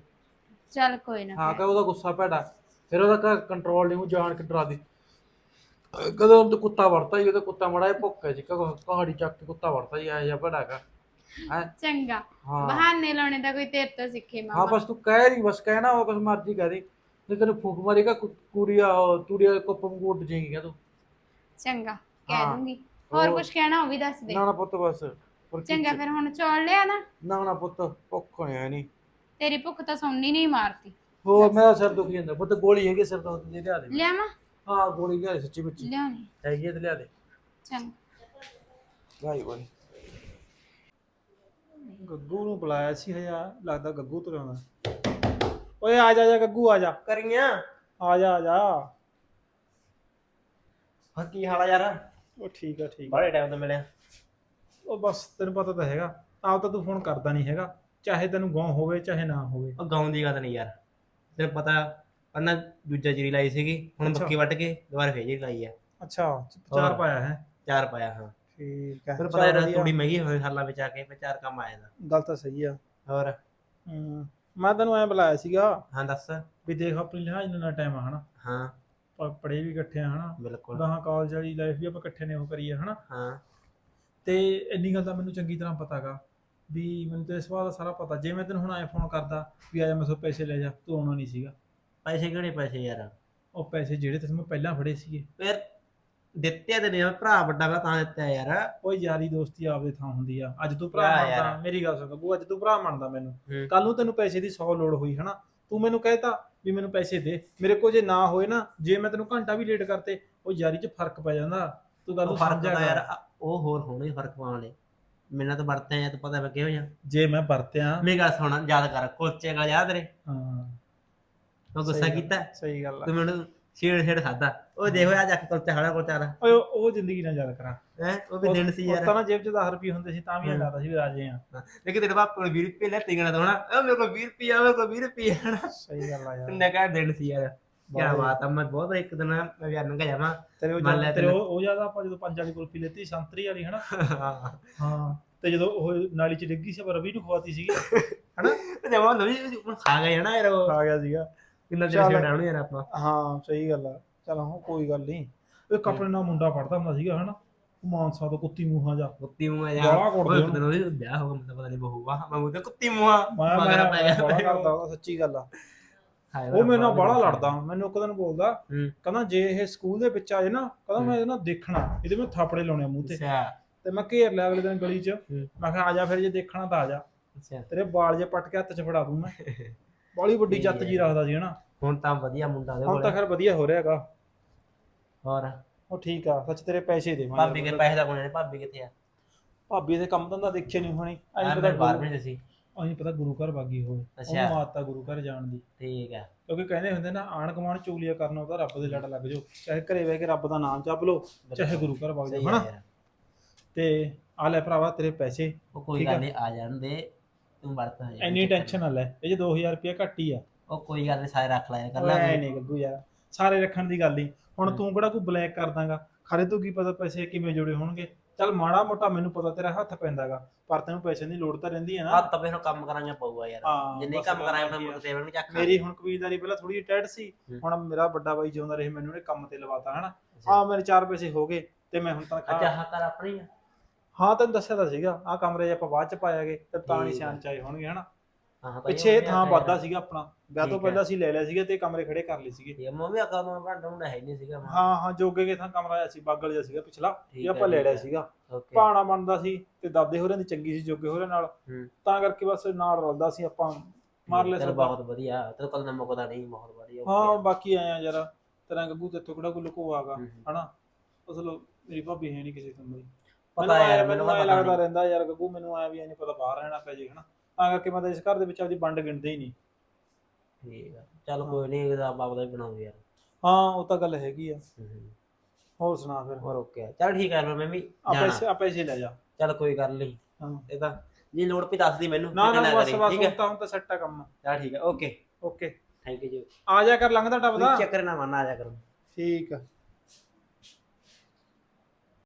ਚੱਲ ਕੋਈ ਨਾ
ਹਾਂ। ਕਹ ਉਹਦਾ ਗੁੱਸਾ ਭੈੜਾ। ਫਿਰ ਉਹਦਾ ਕੰਟਰੋਲ ਨਹੀਂ ਉਹ ਜਾਣ ਕੇ ਡਰਾ ਦੀ। ਕਦੋਂ ਉਹ ਕੁੱਤਾ ਵੜਤਾ ਹੀ ਉਹਦਾ ਕੁੱਤਾ ਮੜਾ ਭੁੱਖ ਹੈ ਜੀ ਕਹਾੜੀ ਚੱਕ ਕੇ ਕੁੱਤਾ ਵੜਤਾ ਹੀ ਆ ਜਾ ਭੜਾ ਕਾ ਹੈ?
ਚੰਗਾ।
ਹਾਂ।
ਬਹਾਨੇ ਲਾਉਣੇ ਦਾ ਕੋਈ ਤੇਰੇ ਤੋਂ ਸਿੱਖੇ
ਹਾਂ
ਮਾਮਾ
ਬਸ ਤੂੰ ਕਹਿ ਰਹੀ ਬਸ ਕਹਿਣਾ ਉਹ ਕੁਛ ਮਰਜ਼ੀ ਕਹਿ ਜੇ ਤੈਨੂੰ ਫੂਕ ਮਾਰੇਗਾ ਕੁੜੀਆ ਤੂੜੀਆ ਕੋਪ ਨੂੰ ਉੱਡ ਜਾਏਗੀ ਤੂੰ।
ਚੰਗਾ ਕਹਿ
ਹਾਂ।
ਦੂੰਗੀ। ਹੋਰ?
ਹੋਰ।
ਕੁਝ ਕਹਿਣਾ ਉਹ ਵੀ ਦੱਸ ਦੇ।
ਨਾ ਨਾ ਪੁੱਤ ਬਸ। ਹੋਰ ਕੀ
ਚੰਗਾ ਫਿਰ ਹੁਣ ਚੌਲ ਲਿਆ ਨਾ।
ਨਾ ਨਾ ਪੁੱਤ ਭੁੱਖ ਨਹੀਂ ਨਹੀਂ
ਤੇਰੀ ਭੁੱਖ ਤਾਂ ਸੌਣੀ ਨਹੀਂ ਮਾਰਤੀ
ਹੋਰ ਮੇਰਾ ਸਿਰ ਦੁਖੀ ਜਾਂਦਾ। ਪੁੱਤ ਗੋਲੀ ਹੈਗੀ ਸਿਰ ਤੋਂ ਦੇ ਲਿਆ ਦੇ
ਲਿਆਵਾਂ?
ਹਾਂ ਗੋਲੀ ਲਿਆ ਦੇ ਸੱਚੀ ਵਿੱਚ।
ਲਿਆਉਣੀ।
ਹੈਗੀ ਹੈ ਤੇ ਲਿਆ ਦੇ।
ਚੰਗਾ।
ਭਾਈ ਗੋਲੀ
ਗੱਗੂ ਨੂੰ ਬੁਲਾਇਆ ਸੀ ਹਜਾ ਲੱਗਦਾ ਗੱਗੂ ਤੁਰ ਆਉਂਦਾ ਓਏ ਆ ਜਾ ਆ ਜਾ ਗੱਗੂ ਆ ਜਾ।
ਕਰੀਆਂ?
ਆ ਜਾ ਆ ਜਾ।
ਹਾਂ ਕੀ ਹਾਲ ਆ ਯਾਰ?
ਉਹ ਠੀਕ ਆ ਠੀਕ ਆ।
ਬੜੇ ਟਾਈਮ ਤੋਂ ਮਿਲਿਆ।
ਉਹ ਬਸ ਤੈਨੂੰ ਪਤਾ ਤਾਂ ਹੈਗਾ ਆਪ ਤਾਂ ਤੂੰ ਫੋਨ ਕਰਦਾ ਨਹੀਂ ਹੈਗਾ ਚਾਹੇ ਤੈਨੂੰ ਗਾਉ ਹੋਵੇ ਚਾਹੇ ਨਾ ਹੋਵੇ।
ਉਹ ਗਾਉਂ ਦੀ ਗੱਲ ਨਹੀਂ ਯਾਰ। ਤੈਨੂੰ ਪਤਾ ਪਹਿਲਾਂ ਦੂਜਾ ਜੀਰੀ ਲਾਈ ਸੀਗੀ ਹੁਣ
ਅੱਛਾ।
ਮੱਕੀ ਵੱਢ ਕੇ ਦੁਬਾਰਾ ਫੇਰ ਜੀਰੀ ਲਾਈ ਆ।
ਅੱਛਾ ਚਾਰ
ਹੋਰ।
ਪਾਇਆ ਹੈ?
ਚਾਰ ਪਾਇਆ ਹਾਂ।
ਠੀਕ ਹੈ
ਫਿਰ ਪਤਾ ਯਾਰ। ਤੂੜੀ ਮਹਿੰਗੀ ਹੋਈ ਹਾਲਾਂ ਵਿੱਚ ਆ ਕੇ ਫਿਰ ਚਾਰ ਕੰਮ ਆਇਆ ਦਾ
ਗੱਲ ਤਾਂ ਸਹੀ ਆ।
ਹੋਰ?
ਹਮ, ਮੈਂ ਤੈਨੂੰ ਐ ਬੁਲਾਇਆ ਸੀਗਾ
ਹਾਂ ਦੱਸ।
ਵੀ ਦੇਖ ਆਪਣੀ ਲਿਹਾਜ਼ ਨਾਲ ਟਾਈਮ ਆ ਹਨਾ?
ਹਾਂ।
ਪ- ਪੜ੍ਹੇ ਵੀ ਇਕੱਠੇ ਆ ਹਨਾ?
ਬਿਲਕੁਲ।
ਗਾਹਾਂ ਕਾਲਜ ਵਾਲੀ ਲਾਈਫ ਵੀ ਆਪਾਂ ਇਕੱਠੇ ਨੇ ਉਹ ਕਰੀ ਆ ਹਨਾ?
ਹਾਂ।
ਤੇ ਇੰਨੀ ਗੱਲ ਤਾਂ ਮੈਨੂੰ ਚੰਗੀ ਤਰ੍ਹਾਂ ਪਤਾਗਾ ਵੀ ਮੈਨੂੰ ਤੇ ਇਸ ਸਵਾਲ ਦਾ ਸਾਰਾ ਪਤਾ। ਜੇ ਮੈਂ ਤੈਨੂੰ ਹੁਣ ਆਏ ਫੋਨ ਕਰਦਾ ਵੀ ਆ ਜਾ ਮੈਥੋਂ ਪੈਸੇ ਲੈ ਜਾ ਤੂੰ ਆਉਣਾ ਨਹੀਂ ਸੀਗਾ।
ਪੈਸੇ ਕਿਹੜੇ ਪੈਸੇ ਯਾਰ?
ਉਹ ਪੈਸੇ ਜਿਹੜੇ ਤੈਨੂੰ ਮੈਂ ਪਹਿਲਾਂ ਫੜੇ ਸੀਗੇ।
ਫਿਰ ਦਿੱਤੇ ਤੇ ਨੇ ਭਰਾ ਵੱਡਾ ਵਾ ਤਾਂ ਦਿੱਤਾ ਯਾਰ।
ਉਹ ਯਾਰੀ ਦੋਸਤੀ ਆਪਦੇ ਥਾਂ ਹੁੰਦੀ ਆ। ਅੱਜ ਤੂੰ ਭਰਾ
ਯਾਰ,
ਮੰਨਦਾ। ਮੇਰੀ ਗੱਲ ਸੁਣ ਗੱਗੂ ਅੱਜ ਤੂੰ ਭਰਾ ਮੰਨਦਾ ਮੈਨੂੰ।
ਹੂੰ।
ਕੱਲ ਨੂੰ ਤੈਨੂੰ ਪੈਸੇ ਦੀ 100 ਲੋੜ ਹੋਈ ਹਨਾ? ਤੂੰ ਮੈਨੂੰ ਕਹਿਤਾ ਵੀ ਮੈਨੂੰ ਪੈਸੇ ਦੇ। ਮੇਰੇ ਕੋਲ ਜੇ ਨਾ ਹੋਏ ਨਾ ਜੇ ਮੈਂ ਤੈਨੂੰ ਘੰਟਾ ਵੀ ਲੇਟ ਕਰਤੇ ਉਹ ਯਾਰੀ 'ਚ ਫ਼ਰਕ ਪੈ ਜਾਂਦਾ। ਤੂੰ ਗੱਲ
ਉਹ ਫ਼ਰਕ
ਸਮਝਿਆ
ਤਾਂ
ਕਰ।
ਯਾਰ ਆ- ਉਹ ਹੋਰ ਹੋਣੇ ਫ਼ਰਕ ਪਾਉਣ ਵਾਲੇ। ਮੈਨਾਂ ਤਾਂ ਵਰਤੇ ਆ ਤੂੰ ਪਤਾ ਮੈਂ ਕਿਹੋ ਜਿਹਾ।
ਜੇ ਮੈਂ ਵਰਤਿਆ।
ਮੇਰੀ ਗੱਲ ਸੁਣ ਯਾਦ ਕਰ ਕੁਲਚੇ ਗਾ ਯਾਦ ਤੇਰੇ
ਹਾਂ।
ਉਹ ਗੁੱਸਾ
ਸਹੀ ਗੱਲ।
ਕੀਤਾ?
ਸਹੀ ਗੱਲ ਆ।
ਤੂੰ ਮੈਨੂੰ ਛੇੜ ਛੇੜ ਖਾਦਾ ਉਹ ਦੇਖੋ ਆ ਜਾ ਕੇ ਕੁਲਚਾ ਖਾਣਾ ਕੁਲਚਾ ਦਾ
ਓਏ ਉਹ ਉਹ ਜ਼ਿੰਦਗੀ ਨਾਲ ਯਾਦ ਕਰਾਂ।
ਹੈ ਉਹ ਵੀ ਦਿਨ ਸੀ
ਉਹ
ਯਾਰ
ਤਾਂ ਨਾ ਜੇਬ 'ਚ 10 ਰੁਪਏ ਹੁੰਦੇ ਸੀ ਤਾਂ ਵੀ ਇਹ
ਹੂੰ।
ਲੱਗਦਾ ਸੀ ਵੀ ਰਾਜੇ ਆ।
ਲੇਕਿਨ ਤੇਰੇ ਬਾਪ ਕੋਲ 20 ਰੁਪਏ ਲੈ ਤਿੰਗਣਾ ਤਾਂ ਹੋਣਾ ਉਹ ਮੇਰੇ ਕੋਲ 20 ਰੁਪਏ ਆ ਮੇਰੇ ਕੋਲ 20 ਰੁਪਏ ਆ
ਸਹੀ ਗੱਲ ਆ ਯਾਰ।
ਕਿੰਨਾ ਕਾ ਦਿਨ ਸੀ ਯਾਰ। ਕੀ
ਬਹੁਤ
ਬਾਤ ਆ ਮੈਂ ਬਹੁਤ ਇੱਕ ਦਿਨ ਮੈਂ ਵੀ ਨੰਗਾ ਜਾਵਾਂ
ਤੇਰੇ ਉਹ
ਮੰਨ ਲਿਆ
ਜਦੋਂ- ਤੇਰੇ
ਤੈਨੂੰ।
ਉਹ ਉਹ ਜ਼ਿਆਦਾ ਆਪਾਂ ਜਦੋਂ ਪੰਜ ਵਾਲੀ ਕੁਲਫੀ ਲੈਤੀ ਸੰਤਰੀ ਵਾਲੀ ਹਨਾ?
ਹਾਂ।
ਹਾਂ। ਤੇ ਜਦੋਂ ਉਹ ਨਾਲੀ 'ਚ ਡਿੱਗੀ ਸੀ ਪਰ ਰਵੀ ਨੂੰ ਖਵਾਤੀ ਸੀਗੀ ਹਨਾ?
ਜਮਾ ਨਵੀਂ ਹੁਣ ਖਾ ਗਏ ਨਾ ਯਾਰ ਉਹ।
ਆ ਗਿਆ ਸੀਗਾ।
ਕਿੰਨਾ ਦਿਨ
ਚੱਲ।
ਸੀ ਡਾਉਣ ਯਾਰ ਆਪਾਂ?
ਹਾਂ ਸਹੀ ਗੱਲ ਆ। ਚਲ ਹਾਂ ਕੋਈ ਗੱਲ ਨਹੀਂ। ਇੱਕ ਆਪਣੇ ਨਾਲ ਮੁੰਡਾ ਪੜਦਾ ਹੁੰਦਾ ਸੀਗਾ ਹਨਾ? ਉਹ ਮਾਨਸਾ ਤੋਂ ਕੁੱਤੀ ਮੂੰਹਾਂ ਜਾ।
ਕੁੱਤੀ ਮੂੰਹ ਆ
ਗਾਲਾਂ
ਜਾ
ਕੱਢਦੇ
ਉਹ ਇੱਕ। ਦਿਨ ਉਹਦੀ ਵਿਆਹ ਹੋ ਗਿਆ ਪਤਾ ਨਹੀਂ ਬਹੂ ਵਾ ਮੈਂ ਉਹਦੇ ਕੁੱਤੀ ਮੂੰਹ
ਮੈਂ
ਮਗਰ ਪੈ ਗਿਆ।
ਬੜਾ ਕਰਦਾ ਉਹਦਾ ਸੱਚੀ ਗੱਲ ਆ।
ਹਾਏ
ਉਹ ਮੇਰੇ ਨਾਲ ਬੜਾ ਲੜਦਾ। ਮੈਨੂੰ ਇੱਕ ਦਿਨ ਬੋਲਦਾ
ਹੂੰ।
ਕਹਿੰਦਾ ਜੇ ਇਹ ਸਕੂਲ ਦੇ ਵਿੱਚ ਆ ਜੇ ਨਾ ਕਹਿੰਦਾ ਮੈਂ ਇਹਦੇ ਨਾਲ ਦੇਖਣਾ। ਇਹਦੇ ਵਿੱਚ ਥਾਪੜੇ ਲਾਉਣੇ ਆ ਮੂੰਹ ਤੇ।
ਅੱਛਾ।
ਤੇ ਮੈਂ ਘੇਰ ਲਿਆ ਅਗਲੇ ਦਿਨ ਗਲੀ 'ਚ।
ਹੂੰ।
ਮੈਂ ਕਿਹਾ ਆ ਜਾ ਫਿਰ ਜੇ ਦੇਖਣਾ ਤਾਂ ਆ ਜਾ।
ਅੱਛਾ।
ਤੇਰੇ ਬਾਲ ਜੇ ਪੱਟ ਕੇ ਹੱਥ 'ਚ ਫੜਾ ਦੂੰ ਮੈਂ। ਬਾਲੀ ਵੱਡੀ ਜੱਤ ਜੀ। ਰੱਖਦਾ ਸੀ ਹਨਾ?
ਹੁਣ ਤਾਂ ਵਧੀਆ ਮੁੰਡਾ ਉਹਦੇ
ਹੁਣ ਤਾਂ
ਕੋਲ
ਖੈਰ ਵਧੀਆ ਹੋ ਰਿਹਾ ਹੈਗਾ
ਹੋਰ?
ਉਹ ਠੀਕ ਆ ਸੱਚ ਤੇਰੇ ਪੈਸੇ ਦੇ
ਭਾਬੀ ਕੇ ਪੈਸੇ ਦਾ ਕੋਣ ਭਾਬੀ ਕਿੱਥੇ ਆ?
ਭਾਬੀ ਦੇ ਕੰਮ ਧੰਦਾ ਦੇਖਿਆ ਨਹੀਂ ਹੋਣੀ। ਐਂ
ਮੈਂ
ਪਤਾ
ਬਾਹਰ
ਗੁਰੂ-
ਵੀ ਸੀ
ਐਂ ਪਤਾ ਗੁਰੂ ਘਰ ਬਾਗੀ ਹੋਵੇ
ਅੱਛਾ।
ਉਹਨੂੰ ਆ ਗੁਰੂ ਘਰ ਜਾਣ ਦੀ।
ਠੀਕ ਆ।
ਕਿਉਂਕਿ ਕਹਿੰਦੇ ਹੁੰਦੇ ਨਾ ਆਣ ਕਮਾਣ ਚੁਗਲੀਆਂ ਕਰਨਾ ਉਹਦਾ ਰੱਬ ਦੇ ਲੜ ਲੱਗ ਜਾਓ। ਚਾਹੇ ਘਰੇ ਬਹਿ ਕੇ ਰੱਬ ਦਾ ਨਾਮ ਜਪ ਲਓ ਚਾਹੇ ਗੁਰੂ ਘਰ ਵਗ ਜਾਓ
ਸਹੀ ਆ
ਹਨਾ
ਯਾਰ।
ਤੇ ਆ ਲੈ ਭਰਾਵਾ ਤੇਰੇ ਪੈਸੇ।
ਉਹ ਕੋਈ
ਠੀਕ
ਗੱਲ। ਨਹੀਂ ਆ ਜਾਣ ਦੇ। ਤੂੰ ਵਰਤ ਹਜੇ।
ਇੰਨੀ ਟੈਨਸ਼ਨ ਨਾ ਲੈ। ਇਹ 'ਚ 2000 ਰੁਪਏ ਘੱਟ ਹੀ ਆ।
ਉਹ ਕੋਈ ਗੱਲ ਨਹੀਂ ਸਾਰੇ ਰੱਖ ਲੈ ਕਰ
ਐ
ਲਾਂਗੇ।
ਨਹੀਂ ਗੱਗੂ ਯਾਰ। ਸਾਰੇ ਰੱਖਣ ਦੀ ਗੱਲ ਨਹੀਂ ਹੁਣ। ਤੂੰ ਕਿਹੜਾ ਕੋਈ ਬਲੈਕ ਕਰ ਦਾਂਗਾ? ਖਰੇ ਤੂੰ ਕੀ ਪਤਾ ਪੈਸੇ ਕਿਵੇਂ ਜੁੜੇ ਹੋਣਗੇ? ਚੱਲ ਮਾੜਾ ਮੋਟਾ ਮੈਨੂੰ ਪਤਾ ਤੇਰਾ ਹੱਥ ਪੈਂਦਾਗਾ। ਪਰ ਤੈਨੂੰ ਪੈਸੇ ਦੀ ਲੋੜ ਤਾਂ ਰਹਿੰਦੀ ਹੈ ਨਾ।
ਹੱਥ ਤਾਂ ਫਿਰ ਕੰਮ ਕਰਾਂਗੇ ਪਊਗਾ ਯਾਰ।
ਹਾਂ
ਜਿੰਨੇ
ਬਸ
ਕੰਮ ਕਰਾਇਆ ਉਹਨਾਂ
ਆ।
ਸੇਵਨ ਨੂੰ ਚੱਕ
ਮੇਰੀ ਹੁਣ ਕਬੀਲਦਾਰੀ ਪਹਿਲਾਂ ਥੋੜੀ ਜਿਹੀ ਟੈਟ ਸੀ। ਹੁਣ ਮੇਰਾ ਵੱਡਾ ਬਾਈ ਜਿਉਂਦਾ ਰਹੇ ਮੈਨੂੰ ਉਹਨੇ ਕੰਮ ਤੇ ਲਵਾਤਾ ਹਨਾ। ਆ ਮੇਰੇ ਚਾਰ ਪੈਸੇ ਹੋ ਗਏ ਤੇ ਮੈਂ ਹੁਣ
ਅੱਛਾ
ਤਨਖਾਹ
ਹਾਂ ਕਰ ਆਪਣੀ ਆ।
ਹਾਂ ਤੈਨੂੰ ਦੱਸਿਆ ਤਾਂ ਸੀਗਾ ਆ ਕਮਰੇ 'ਚ ਆਪਾਂ ਬਾਅਦ ਚ ਪਾਇਆਗੇ ਤੇ ਤਾਂ ਨਹੀਂ
ਠੀਕ ਆ।
ਸਿਆਣ ਚਾਏ ਹੋਣਗੇ ਹਨਾ
ਹਾਂ
ਪਿੱਛੇ ਥਾਂ ਵਾਧਾ ਸੀਗਾ ਆਪਣਾ ਵਿਆਹ ਤੋਂ
ਠੀਕ ਹੈ।
ਪਹਿਲਾਂ ਅਸੀਂ ਲੈ ਲਿਆ ਸੀਗਾ ਤੇ ਕਮਰੇ ਖੜੇ ਕਰ ਲਏ ਸੀਗੇ
ਠੀਕ ਹੈ ਮੰਮੀ ਅਕਾ ਮੈਂ ਭਾਂਡਾ ਹੁੰਦਾ ਹੈ ਨਹੀਂ ਸੀਗਾ
ਹਾਂ ਹਾਂ ਜੋਗੇ ਕੇ ਥਾਂ ਕਮਰਾ ਆਇਆ ਸੀ ਬਾਗਲ ਜਿਹਾ ਸੀਗਾ ਪਿਛਲਾ
ਠੀਕ
ਇਹ ਆਪਾਂ ਲੈ ਲਿਆ। ਸੀਗਾ
ਓਕੇ
ਭਾਣਾ ਬਣਦਾ ਸੀ ਤੇ ਦਾਦੇ ਹੋਰਾਂ ਦੀ ਚੰਗੀ ਸੀ ਜੋਗੇ ਹੋਰਾਂ ਨਾਲ
ਹੂੰ।
ਤਾਂ ਕਰਕੇ ਬਸ ਨਾਲ ਰਲਦਾ ਸੀ ਆਪਾਂ ਮਾਰ ਲਿਆ
ਚਲ। ਬਹੁਤ ਵਧੀਆ ਤੇ ਕੱਲ ਨਾ ਮੁਕਦਾ ਨਹੀਂ ਬਹੁਤ ਵਧੀਆ
ਹਾਂ ਬਾਕੀ ਆਇਆ ਯਾਰ ਤੇਰਾ ਗੱਗੂ ਤੇ ਕਿਹੜਾ ਕੋਈ ਲੁਕੋ ਆਗਾ। ਹਨਾ ਅਸਲ ਮੇਰੀ ਭਾਬੀ ਹੈ ਨਹੀਂ ਕਿਸੇ ਤੋਂ ਬਈ
ਪਤਾ ਯਾਰ
ਮੈਨੂੰ
ਮੈਨੂੰ
ਐਂ
ਤਾਂ
ਲੱਗਦਾ
ਪਤਾ
ਰਹਿੰਦਾ ਯਾਰ ਗੱਗੂ ਮੈਨੂੰ ਐ ਵੀ ਨਹੀਂ ਪਤਾ ਬਾਹਰ ਰਹਿਣਾ ਪੈ ਜੇ ਹਨਾ। ਤਾਂ ਕਰਕੇ ਮੈਂ ਤਾਂ ਇਸ ਘਰ ਦੇ ਵਿੱਚ ਆਪਦੀ ਵੰਡ ਗਿਣਦੇ ਹੀ ਨਹੀਂ।
ਠੀਕ ਆ। ਚੱਲ ਕੋਈ ਨਹੀਂ ਇਹਦਾ ਬਾਪ ਦਾ ਵੀ ਬਣਾਉਂਗੇ ਯਾਰ
ਹਾਂ ਉਹ ਤਾਂ ਗੱਲ ਹੈਗੀ ਆ।
ਹੂੰ।
ਹੋਰ ਸੁਣਾ ਫਿਰ।
ਹੋਰ ਓਕੇ ਚੱਲ ਠੀਕ ਹੈ ਫਿਰ ਮੈਂ ਵੀ
ਆ
ਜਾਣਾ।
ਪੈਸੇ ਆ ਪੈਸੇ ਲੈ ਜਾ।
ਚੱਲ ਕੋਈ ਗੱਲ ਨਹੀਂ
ਹਾਂ।
ਇਹ ਤਾਂ ਜੇ ਲੋੜ ਪਈ ਦੱਸ ਦੀ ਮੈਨੂੰ
ਨਾ ਨਾ ਬਸ ਬਸ
ਠੀਕ
ਹੁਣ
ਹੈ
ਤਾਂ ਹੁਣ ਤਾਂ ਸੈੱਟ ਆ ਕੰਮ।
ਚੱਲ ਠੀਕ ਹੈ ਓਕੇ
ਓਕੇ
ਥੈਂਕ ਯੂ ਜੀ।
ਆ ਜਾ ਕਰ ਲੰਘਦਾ ਟੱਪਦਾ
ਚੱਕਰ ਨਾ ਮੰਨ ਆ ਜਾ ਕਰੋ।
ਠੀਕ ਆ।